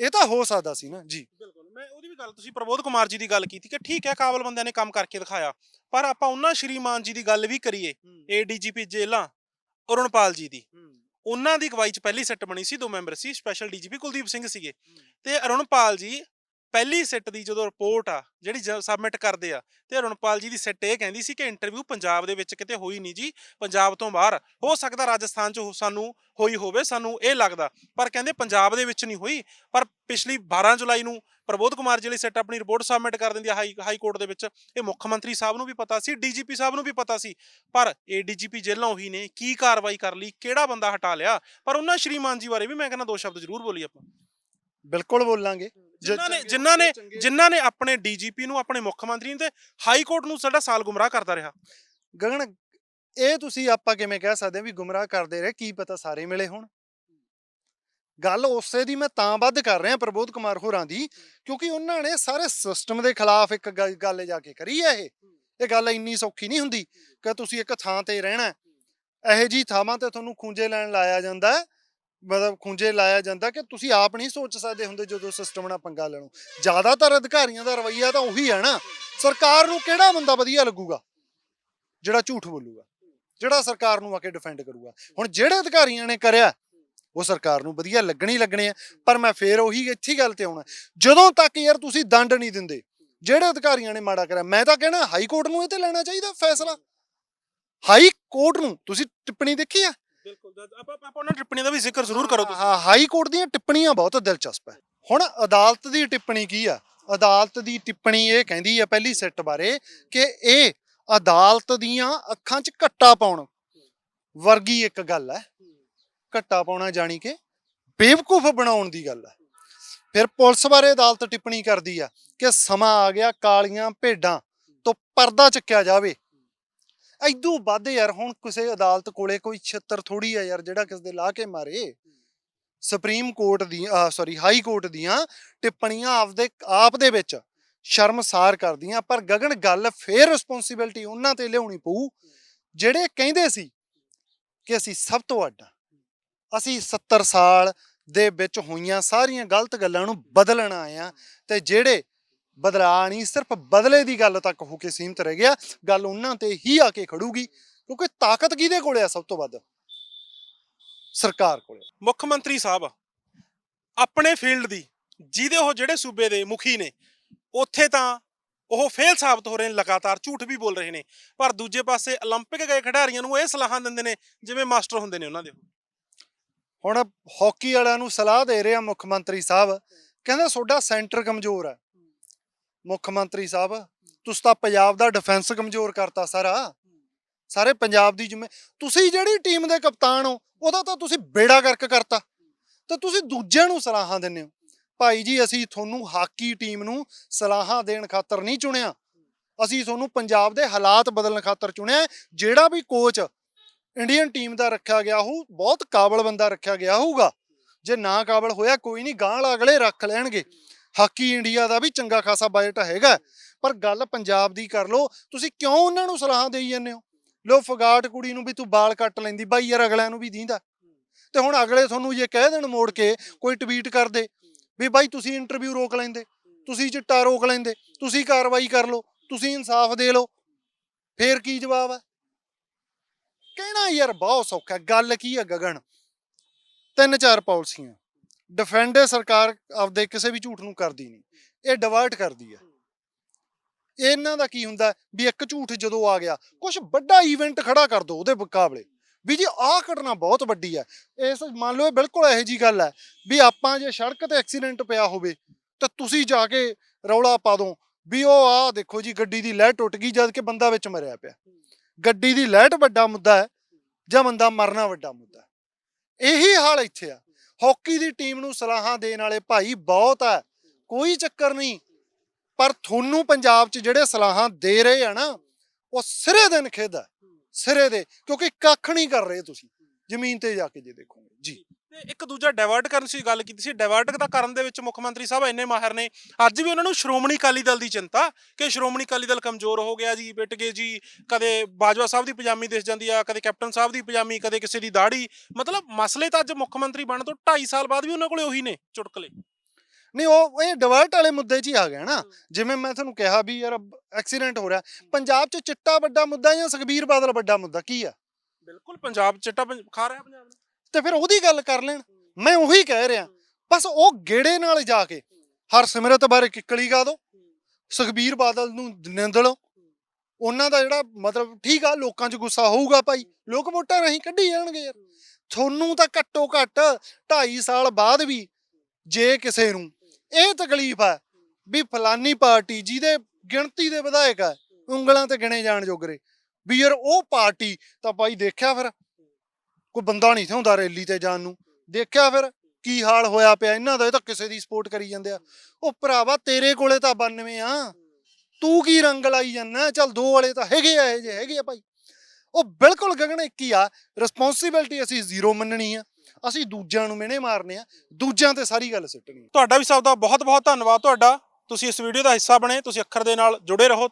ਇਹ ਤਾਂ ਹੋ ਸਕਦਾ ਸੀ ਨਾ ਜੀ। ਬਿਲਕੁਲ ਮੈਂ ਉਹਦੀ ਵੀ ਗੱਲ ਤੁਸੀਂ ਪ੍ਰਬੋਧ ਕੁਮਾਰ ਜੀ ਦੀ ਗੱਲ ਕੀਤੀ ਕਿ ਠੀਕ ਹੈ ਕਾਬਲ ਬੰਦਿਆਂ ਨੇ ਕੰਮ ਕਰਕੇ ਦਿਖਾਇਆ। ਪਰ ਆਪਾਂ ਉਹਨਾਂ ਸ਼੍ਰੀਮਾਨ ਜੀ ਦੀ ਗੱਲ ਵੀ ਕਰੀਏ ਏਡੀਜੀਪੀ ਜੇਲਾਂ ਅਰੁਣਪਾਲ ਜੀ ਦੀ। ਉਹਨਾਂ ਦੀ ਅਗਵਾਈ ਚ ਪਹਿਲੀ ਸੈੱਟ ਬਣੀ ਸੀ ਦੋ ਮੈਂਬਰ ਸੀ ਸਪੈਸ਼ਲ ਡੀਜੀਪੀ ਕੁਲਦੀਪ ਸਿੰਘ ਸੀਗੇ। ਤੇ ਅਰੁਣਪਾਲ ਜੀ ਪਹਿਲੀ ਸਿੱਟ ਦੀ ਜਦੋਂ ਰਿਪੋਰਟ ਆ, ਜਿਹੜੀ ਸਬਮਿਟ ਕਰਦੇ ਆ, ਤੇ ਅਰੁਣਪਾਲ ਜੀ ਦੀ ਸਿੱਟ ਇਹ ਕਹਿੰਦੀ ਸੀ ਕਿ ਇੰਟਰਵਿਊ ਪੰਜਾਬ ਦੇ ਵਿੱਚ ਕਿਤੇ ਹੋਈ ਨਹੀਂ ਜੀ, ਪੰਜਾਬ ਤੋਂ ਬਾਹਰ। ਹੋ ਸਕਦਾ ਰਾਜਸਥਾਨ ਚ ਸਾਨੂੰ ਹੋਈ ਹੋਵੇ, ਸਾਨੂੰ ਇਹ ਲੱਗਦਾ। ਪਰ ਕਹਿੰਦੇ ਪੰਜਾਬ ਦੇ ਵਿੱਚ ਨਹੀਂ ਹੋਈ। ਪਰ ਪਿਛਲੀ 12 ਜੁਲਾਈ ਨੂੰ ਪ੍ਰਬੋਧ ਕੁਮਾਰ ਜੀ ਲਈ ਸੈੱਟ ਆਪਣੀ ਰਿਪੋਰਟ ਸਬਮਿਟ ਕਰ ਦਿੰਦੀ ਆ ਹਾਈ ਹਾਈ ਕੋਰਟ ਦੇ ਵਿੱਚ। ਇਹ ਮੁੱਖ ਮੰਤਰੀ ਸਾਹਿਬ ਨੂੰ ਵੀ ਪਤਾ ਸੀ ਡੀਜੀਪੀ ਸਾਹਿਬ ਨੂੰ ਵੀ ਪਤਾ ਸੀ। ਪਰ ਇਹ ਏਡੀਜੀਪੀ ਜੇਲਾਂ ਉਹੀ ਨੇ, ਕੀ ਕਾਰਵਾਈ ਕਰ ਲਈ, ਕਿਹੜਾ ਬੰਦਾ ਹਟਾ ਲਿਆ? ਪਰ ਉਹਨਾਂ ਸ਼੍ਰੀਮਾਨ ਜੀ ਬਾਰੇ ਵੀ ਮੈਂ ਕਹਿੰਦਾ ਦੋ ਸ਼ਬਦ ਜ਼ਰੂਰ ਬੋਲੀ ਆਪਾਂ। ਬਿਲਕੁਲ ਬੋਲਾਂਗੇ। ਜਿਨ੍ਹਾਂ ਨੇ ਜਿਨ੍ਹਾਂ ਨੇ ਜਿਨ੍ਹਾਂ ਨੇ ਆਪਣੇ ਡੀਜੀਪੀ ਨੂੰ ਆਪਣੇ ਮੁੱਖ ਮੰਤਰੀ ਨੂੰ ਤੇ ਹਾਈ ਕੋਰਟ ਨੂੰ ਸਾਡਾ ਸਾਲ ਗੁੰਮਰਾਹ ਕਰਦਾ ਰਿਹਾ। ਗਗਨ ਇਹ ਤੁਸੀਂ ਆਪਾਂ ਕਿਵੇਂ ਕਹਿ ਸਕਦੇ ਹਾਂ ਵੀ ਗੁੰਮਰਾਹ ਕਰਦੇ ਰਹੇ? ਕੀ ਪਤਾ ਸਾਰੇ ਮਿਲੇ ਹੋਣ। ਗੱਲ ਉਸੇ ਦੀ ਮੈਂ ਤਾਂ ਵੱਧ ਕਰ ਰਿਹਾ ਪ੍ਰਬੋਧ ਕੁਮਾਰ ਹੋਰਾਂ ਦੀ ਕਿਉਂਕਿ ਉਹਨਾਂ ਨੇ ਸਾਰੇ ਸਿਸਟਮ ਦੇ ਖਿਲਾਫ ਇੱਕ ਗੱਲ ਜਾ ਕੇ ਕਰੀ ਹੈ ਇਹ। ਇਹ ਗੱਲ ਇੰਨੀ ਸੌਖੀ ਨਹੀਂ ਹੁੰਦੀ ਕਿ ਤੁਸੀਂ ਇੱਕ ਥਾਂ ਤੇ ਰਹਿਣਾ। ਇਹੋ ਜੀ ਥਾਵਾਂ ਤੇ ਤੁਹਾਨੂੰ ਖੂੰਜੇ ਲੈਣ ਲਾਇਆ ਜਾਂਦਾ ਮਤਲਬ ਖੂੰਜੇ ਲਾਇਆ ਜਾਂਦਾ ਕਿ ਤੁਸੀਂ ਆਪ ਨਹੀਂ ਸੋਚ ਸਕਦੇ ਹੁੰਦੇ ਜਦੋਂ ਸਿਸਟਮ ਨਾਲ ਪੰਗਾ ਲੈਣੋ। ਜ਼ਿਆਦਾਤਰ ਅਧਿਕਾਰੀਆਂ ਦਾ ਰਵੱਈਆ ਤਾਂ ਉਹੀ ਹੈ ਨਾ। ਸਰਕਾਰ ਨੂੰ ਕਿਹੜਾ ਬੰਦਾ ਵਧੀਆ ਲੱਗੂਗਾ? ਜਿਹੜਾ ਝੂਠ ਬੋਲੂਗਾ। ਜਿਹੜਾ ਸਰਕਾਰ ਨੂੰ ਆ ਕੇ ਡਿਫੈਂਡ ਕਰੂਗਾ। ਹੁਣ ਜਿਹੜੇ ਅਧਿਕਾਰੀਆਂ ਨੇ ਕਰਿਆ, ਉਹ ਸਰਕਾਰ ਨੂੰ ਵਧੀਆ ਲੱਗਣੀ ਲੱਗਣੇ ਆ। ਪਰ ਮੈਂ ਫੇਰ ਉਹੀ ਇੱਥੇ ਗੱਲ ਤੇ ਆਉਣਾ। ਜਦੋਂ ਤੱਕ ਯਾਰ ਤੁਸੀਂ ਦੰਡ ਨਹੀਂ ਦਿੰਦੇ, ਜਿਹੜੇ ਅਧਿਕਾਰੀਆਂ ਨੇ ਮਾੜਾ ਕਰਿਆ, ਮੈਂ ਤਾਂ ਕਹਿਣਾ ਹਾਈ ਕੋਰਟ ਨੂੰ ਇਹ ਤੇ ਲੈਣਾ ਚਾਹੀਦਾ ਫੈਸਲਾ। ਹਾਈ ਕੋਰਟ ਨੂੰ ਤੁਸੀਂ ਟਿੱਪਣੀ ਦੇਖੀ ਆ? ਬਿਲਕੁਲ ਆਪਾਂ ਆਪਾਂ ਉਹਨਾਂ ਟਿੱਪਣੀ ਦਾ ਵੀ ਜ਼ਿਕਰ ਜ਼ਰੂਰ ਕਰੋ ਤੁਸੀਂ। ਹਾਂ ਹਾਈ ਕੋਰਟ ਦੀਆਂ ਟਿੱਪਣੀਆਂ ਬਹੁਤ ਦਿਲਚਸਪ ਹੈ। ਹੁਣ ਅਦਾਲਤ ਦੀ ਟਿੱਪਣੀ ਕੀ ਆ? ਅਦਾਲਤ ਦੀ ਟਿੱਪਣੀ ਇਹ ਕਹਿੰਦੀ ਆ ਪਹਿਲੀ ਸਿੱਟ ਬਾਰੇ ਕਿ ਇਹ ਅਦਾਲਤ ਦੀਆਂ ਅੱਖਾਂ 'ਚ ਘੱਟਾ ਪਾਉਣ ਵਰਗੀ ਇੱਕ ਗੱਲ ਹੈ। ਘੱਟਾ ਪਾਉਣਾ ਜਾਣੀ ਕਿ ਬੇਵਕੂਫ ਬਣਾਉਣ ਦੀ ਗੱਲ ਹੈ। ਫਿਰ ਪੁਲਿਸ ਬਾਰੇ ਅਦਾਲਤ ਟਿੱਪਣੀ ਕਰਦੀ ਆ ਕਿ ਸਮਾਂ ਆ ਗਿਆ ਕਾਲੀਆਂ ਭੇਡਾਂ ਤੋਂ ਪਰਦਾ ਚੱਕਿਆ ਜਾਵੇ। ਐਦੂ ਵੱਧ ਯਾਰ, ਹੁਣ ਕਿਸੇ ਅਦਾਲਤ ਕੋਲੇ ਕੋਈ ਛਿੱਤਰ ਥੋੜੀ ਆ ਯਾਰ, ਜਿਹੜਾ ਕਿਸ ਦੇ ਲਾ ਕੇ ਮਾਰੇ। ਸੁਪਰੀਮ ਕੋਰਟ ਦੀ ਸੌਰੀ ਹਾਈ ਕੋਰਟ ਦੀਆਂ ਟਿੱਪਣੀਆਂ ਆਪਦੇ, ਆਪ ਦੇ ਵਿੱਚ ਸ਼ਰਮਸਾਰ ਕਰਦੀਆਂ, ਪਰ ਗਗਨ ਗੱਲ ਫੇਰ ਰਿਸਪੌਂਸਿਬਿਲਟੀ ਉਹਨਾਂ ਤੇ ਲਿਆਉਣੀ ਪਊ, ਜਿਹੜੇ ਕਹਿੰਦੇ ਸੀ ਕਿ ਅਸੀਂ ਸਭ ਤੋਂ ਅੱਡ ਅਸੀਂ 70 ਸਾਲ ਦੇ ਵਿੱਚ ਹੋਈਆਂ ਸਾਰੀਆਂ ਗਲਤ ਗੱਲਾਂ ਨੂੰ ਬਦਲਣ ਆਏ ਆ ਤੇ ਜਿਹੜੇ ਬਦਲਾ ਨਹੀਂ ਸਿਰਫ ਬਦਲੇ ਦੀ ਗੱਲ ਤੱਕ ਹੋ ਕੇ ਸੀਮਤ ਰਹਿ ਗਿਆ ਗੱਲ ਉਹਨਾਂ ਤੇ ਹੀ ਆ ਕੇ ਖੜੂਗੀ ਕਿਉਂਕਿ ਤਾਕਤ ਕਿਹਦੇ ਕੋਲੇ ਆ ਸਭ ਤੋਂ ਵੱਧ ਸਰਕਾਰ ਕੋਲੇ ਮੁੱਖ ਮੰਤਰੀ ਸਾਹਿਬ ਆਪਣੇ ਫੀਲਡ ਦੀ ਜਿਹਦੇ ਉਹ ਜਿਹੜੇ ਸੂਬੇ ਦੇ ਮੁਖੀ ਨੇ ਉੱਥੇ ਤਾਂ ਉਹ ਫੇਲ ਸਾਬਤ ਹੋ ਰਹੇ ਨੇ ਲਗਾਤਾਰ ਝੂਠ ਵੀ ਬੋਲ ਰਹੇ ਨੇ ਪਰ ਦੂਜੇ ਪਾਸੇ 올림픽 ਗਏ ਖਿਡਾਰੀਆਂ ਨੂੰ ਇਹ ਸਲਾਹਾਂ ਦਿੰਦੇ ਨੇ ਜਿਵੇਂ ਮਾਸਟਰ ਹੁੰਦੇ ਨੇ ਉਹਨਾਂ ਦੇ ਹੁਣ ਹਾਕੀ ਵਾਲਿਆਂ ਨੂੰ ਸਲਾਹ ਦੇ ਰਿਹਾ ਮੁੱਖ ਮੰਤਰੀ ਸਾਹਿਬ ਕਹਿੰਦੇ ਤੁਹਾਡਾ ਸੈਂਟਰ ਕਮਜ਼ੋਰ ਹੈ ਮੁੱਖ ਮੰਤਰੀ ਸਾਹਿਬ, ਤੁਸੀਂ ਤਾਂ ਪੰਜਾਬ ਦਾ ਡਿਫੈਂਸ ਕਮਜ਼ੋਰ ਕਰਤਾ ਸਾਰਾ। ਸਾਰੇ ਪੰਜਾਬ ਦੀ ਜਿੰਮੇ, ਤੁਸੀਂ ਜਿਹੜੀ ਟੀਮ ਦੇ ਕਪਤਾਨ ਹੋ, ਉਹਦਾ ਤਾਂ ਤੁਸੀਂ ਬੇੜਾ ਗਰਕ ਕਰਤਾ। ਤੇ ਤੁਸੀਂ ਦੂਜਿਆਂ ਨੂੰ ਸਲਾਹਾਂ ਦਿੰਦੇ ਹੋ। ਭਾਈ ਜੀ, ਅਸੀਂ ਤੁਹਾਨੂੰ ਹਾਕੀ ਟੀਮ ਨੂੰ ਸਲਾਹਾਂ ਦੇਣ ਖਾਤਰ ਨਹੀਂ ਚੁਣਿਆ। ਅਸੀਂ ਤੁਹਾਨੂੰ ਪੰਜਾਬ ਦੇ ਹਾਲਾਤ ਬਦਲਣ ਖਾਤਰ ਚੁਣਿਆ ਜਿਹੜਾ ਵੀ ਕੋਚ ਇੰਡੀਅਨ ਟੀਮ ਦਾ ਰੱਖਿਆ ਗਿਆ ਹੋਊ, ਬਹੁਤ ਕਾਬਲ ਬੰਦਾ ਰੱਖਿਆ ਗਿਆ ਹੋਊਗਾ। ਜੇ ਨਾ ਕਾਬਲ ਹੋਇਆ, ਕੋਈ ਨਹੀਂ ਗਾਂ ਅਗਲੇ ਰੱਖ ਲੈਣਗੇ। ਹਾਕੀ ਇੰਡੀਆ ਦਾ ਵੀ ਚੰਗਾ ਖਾਸਾ ਬਜਟ ਹੈਗਾ ਪਰ ਗੱਲ ਪੰਜਾਬ ਦੀ ਕਰ ਲਓ, ਤੁਸੀਂ ਕਿਉਂ ਉਹਨਾਂ ਨੂੰ ਸਲਾਹਾਂ ਦੇਈ ਜਾਂਦੇ ਹੋ? ਲੋ ਫਗਾਟ ਕੁੜੀ ਨੂੰ ਵੀ ਤੂੰ ਬਾਲ ਕੱਟ ਲੈਂਦੀ, ਬਾਈ ਯਾਰ ਅਗਲਿਆਂ ਨੂੰ ਵੀ ਦੀਂਦਾ। ਤੇ ਹੁਣ ਅਗਲੇ ਤੁਹਾਨੂੰ ਜੇ ਕਹਿ ਦੇਣ ਮੋੜ ਕੇ, ਕੋਈ ਟਵੀਟ ਕਰ ਦੇ ਵੀ ਬਾਈ ਤੁਸੀਂ ਇੰਟਰਵਿਊ ਰੋਕ ਲੈਂਦੇ, ਤੁਸੀਂ ਚਿੱਟਾ ਰੋਕ ਲੈਂਦੇ, ਤੁਸੀਂ ਕਾਰਵਾਈ ਕਰ ਲਓ, ਤੁਸੀਂ ਇਨਸਾਫ ਦੇ ਲਓ। ਫੇਰ ਕੀ ਜਵਾਬ ਹੈ? ਕਹਿਣਾ ਯਾਰ ਬਹੁਤ ਸੌਖਾ ਗੱਲ ਕੀ ਹੈ ਗਗਨ? ਤਿੰਨ ਚਾਰ ਪਾਲਿਸੀਆਂ। ਡਿਫੈਂਡ ਸਰਕਾਰ ਆਪਦੇ ਕਿਸੇ ਵੀ ਝੂਠ ਨੂੰ ਕਰਦੀ ਨਹੀਂ, ਇਹ ਡਿਵਰਟ ਕਰਦੀ ਹੈ। ਇਹਨਾਂ ਦਾ ਕੀ ਹੁੰਦਾ ਵੀ ਇੱਕ ਝੂਠ ਜਦੋਂ ਆ ਗਿਆ ਕੁਝ ਵੱਡਾ ਇਵੈਂਟ ਖੜਾ ਕਰ ਦੋ ਉਹਦੇ ਮੁਕਾਬਲੇ। ਵੀ ਜੀ ਆਹ ਘਟਨਾ ਬਹੁਤ ਵੱਡੀ ਹੈ। ਇਸ ਮੰਨ ਲਓ ਇਹ ਬਿਲਕੁਲ ਇਹੋ ਜੀ ਗੱਲ ਹੈ ਵੀ ਆਪਾਂ ਜੇ ਸੜਕ ਤੇ ਐਕਸੀਡੈਂਟ ਪਿਆ ਹੋਵੇ, ਤਾਂ ਤੁਸੀਂ ਜਾ ਕੇ ਰੌਲਾ ਪਾ ਦੋ ਵੀ ਉਹ ਆਹ ਦੇਖੋ ਜੀ ਗੱਡੀ ਦੀ ਲੈਟ ਟੁੱਟ ਗਈ ਜਦ ਕਿ ਬੰਦਾ ਵਿੱਚ ਮਰਿਆ ਪਿਆ। ਗੱਡੀ ਦੀ ਲਾਈਟ ਵੱਡਾ ਮੁੱਦਾ ਹੈ ਜਾਂ ਬੰਦਾ ਮਰਨਾ ਵੱਡਾ ਮੁੱਦਾ ਇਹੀ ਹਾਲ ਇੱਥੇ ਆ। ਹਾਕੀ ਦੀ ਟੀਮ ਨੂੰ ਸਲਾਹਾਂ ਦੇਣ ਵਾਲੇ ਭਾਈ ਬਹੁਤ ਹੈ ਕੋਈ ਚੱਕਰ ਨਹੀਂ। ਪਰ ਤੁਹਾਨੂੰ ਪੰਜਾਬ 'ਚ ਜਿਹੜੇ ਸਲਾਹਾਂ ਦੇ ਰਹੇ ਆ ਨਾ, ਉਹ ਸਿਰੇ ਦਿਨ ਖੇਦ ਹੈ ਸਿਰੇ ਦੇ, ਕਿਉਂਕਿ ਕੱਖ ਨਹੀਂ ਕਰ ਰਹੇ ਤੁਸੀਂ। ਜ਼ਮੀਨ ਤੇ ਜਾ ਕੇ ਜੇ ਦੇਖੋਗੇ। ਜੀ। ਤੇ ਇੱਕ ਦੂਜਾ ਡਾਇਵਰਟ ਕਰਨ ਸੀ ਗੱਲ ਕੀਤੀ ਸੀ। ਡਾਇਵਰਟ ਦਾ ਕਰਨ ਦੇ ਵਿੱਚ ਮੁੱਖ ਮੰਤਰੀ ਸਾਹਿਬ ਇੰਨੇ ਮਾਹਿਰ ਨੇ। ਅੱਜ ਵੀ ਉਹਨਾਂ ਨੂੰ ਸ਼੍ਰੋਮਣੀ ਅਕਾਲੀ ਦਲ ਦੀ ਚਿੰਤਾ ਕਿ ਸ਼੍ਰੋਮਣੀ ਅਕਾਲੀ ਦਲ ਕਮਜ਼ੋਰ ਹੋ ਗਿਆ ਜੀ ਪਿੱਟ ਗਏ ਜੀ ਕਦੇ ਬਾਜਵਾ ਸਾਹਿਬ ਦੀ ਪਜਾਮੀ ਦਿਸ ਜਾਂਦੀ ਆ ਕਦੇ ਕੈਪਟਨ ਸਾਹਿਬ ਦੀ ਪਜਾਮੀ ਕਦੇ ਕਿਸੇ ਦੀ ਦਾੜੀ ਮਤਲਬ ਮਸਲੇ ਤਾਂ ਅੱਜ ਮੁੱਖ ਮੰਤਰੀ ਬਣਨ ਤੋਂ 2.5 ਸਾਲ ਬਾਅਦ ਵੀ ਉਹਨਾਂ ਕੋਲੇ ਉਹੀ ਨੇ ਚੁਟਕਲੇ। ਨਹੀਂ ਉਹ ਇਹ ਡਿਵਰਟ ਵਾਲੇ ਮੁੱਦੇ 'ਚ ਹੀ ਆ ਗਿਆ ਨਾ। ਜਿਵੇਂ ਮੈਂ ਤੁਹਾਨੂੰ ਕਿਹਾ ਵੀ ਯਾਰ ਐਕਸੀਡੈਂਟ ਹੋ ਰਿਹਾ। ਪੰਜਾਬ 'ਚ ਚਿੱਟਾ ਵੱਡਾ ਮੁੱਦਾ ਜਾਂ ਸੁਖਬੀਰ ਬਾਦਲ ਵੱਡਾ ਮੁੱਦਾ? ਕੀ ਆ? ਬਿਲਕੁਲ ਪੰਜਾਬ ਚਿੱਟਾ ਖਾ ਰਿਹਾ ਪੰਜਾਬ ਨੂੰ। ਤੇ ਫਿਰ ਉਹਦੀ ਗੱਲ ਕਰ ਲੈਣ। ਮੈਂ ਉਹੀ ਕਹਿ ਰਿਹਾ। ਬਸ ਉਹ ਗੇੜੇ ਨਾਲ ਜਾ ਕੇ ਹਰਸਿਮਰਤ ਬਾਰੇ ਕਿੱਕਲੀ ਗਾ ਦੋ, ਸੁਖਬੀਰ ਬਾਦਲ ਨੂੰ ਨਿੰਦਲੋ। ਉਹਨਾਂ ਦਾ ਜਿਹੜਾ ਮਤਲਬ ਠੀਕ ਆ, ਲੋਕਾਂ 'ਚ ਗੁੱਸਾ ਹੋਊਗਾ ਭਾਈ। ਲੋਕ ਵੋਟਾਂ ਨਹੀਂ ਕੱਢੀ ਜਾਣਗੇ ਯਾਰ। ਤੁਹਾਨੂੰ ਤਾਂ ਘੱਟੋ ਘੱਟ 2.5 ਸਾਲ ਬਾਅਦ ਵੀ ਜੇ ਕਿਸੇ ਨੂੰ ਇਹ ਤਕਲੀਫ ਹੈ ਵੀ ਫਲਾਨੀ ਪਾਰਟੀ ਜਿਹਦੇ ਗਿਣਤੀ ਦੇ ਵਿਧਾਇਕ ਹੈ ਉਂਗਲਾਂ ਤੇ ਗਿਣੇ ਜਾਣ ਜੋਗਰੇ, ਵੀ ਯਾਰ ਉਹ ਪਾਰਟੀ ਤਾਂ ਭਾਈ ਦੇਖਿਆ ਫਿਰ। ਕੋਈ ਬੰਦਾ ਨਹੀਂ ਸੀ ਹੁੰਦਾ ਰੈਲੀ ਤੇ ਜਾਣ ਨੂੰ। ਦੇਖਿਆ ਫਿਰ ਕੀ ਹਾਲ ਹੋਇਆ ਪਿਆ, ਇਹਨਾਂ ਦਾ ਇਹ ਤਾਂ ਕਿਸੇ ਦੀ ਸਪੋਰਟ ਕਰੀ ਜਾਂਦੇ ਆ। ਉਹ ਭਰਾਵਾ, ਤੇਰੇ ਕੋਲੇ ਤਾਂ 92 ਆ। ਤੂੰ ਕੀ ਰੰਗ ਲਾਈ ਜਾਂਦਾ ਚੱਲ ਦੋ ਵਾਲੇ ਤਾਂ ਹੈਗੇ ਆ, ਇਹ ਜੇ ਹੈਗੇ ਆ ਭਾਈ। ਉਹ ਬਿਲਕੁਲ ਗਗਨ ਇੱਕ ਹੀ ਆ ਰਿਸਪੌਂਸਿਬਿਲਟੀ ਅਸੀਂ ਜ਼ੀਰੋ ਮੰਨਣੀ ਆ। ਅਸੀਂ ਦੂਜਿਆਂ ਨੂੰ ਮਿਹਣੇ ਮਾਰਨੇ ਆ, ਦੂਜਿਆਂ ਤੇ ਸਾਰੀ ਗੱਲ ਸਿੱਟਣੀ ਤੁਹਾਡਾ ਵੀ ਸਭ ਦਾ ਬਹੁਤ ਬਹੁਤ ਧੰਨਵਾਦ ਤੁਹਾਡਾ। ਤੁਸੀਂ ਇਸ ਵੀਡੀਓ ਦਾ ਹਿੱਸਾ ਬਣੇ, ਤੁਸੀਂ ਅੱਖਰ ਦੇ ਨਾਲ ਜੁੜੇ ਰਹੋ।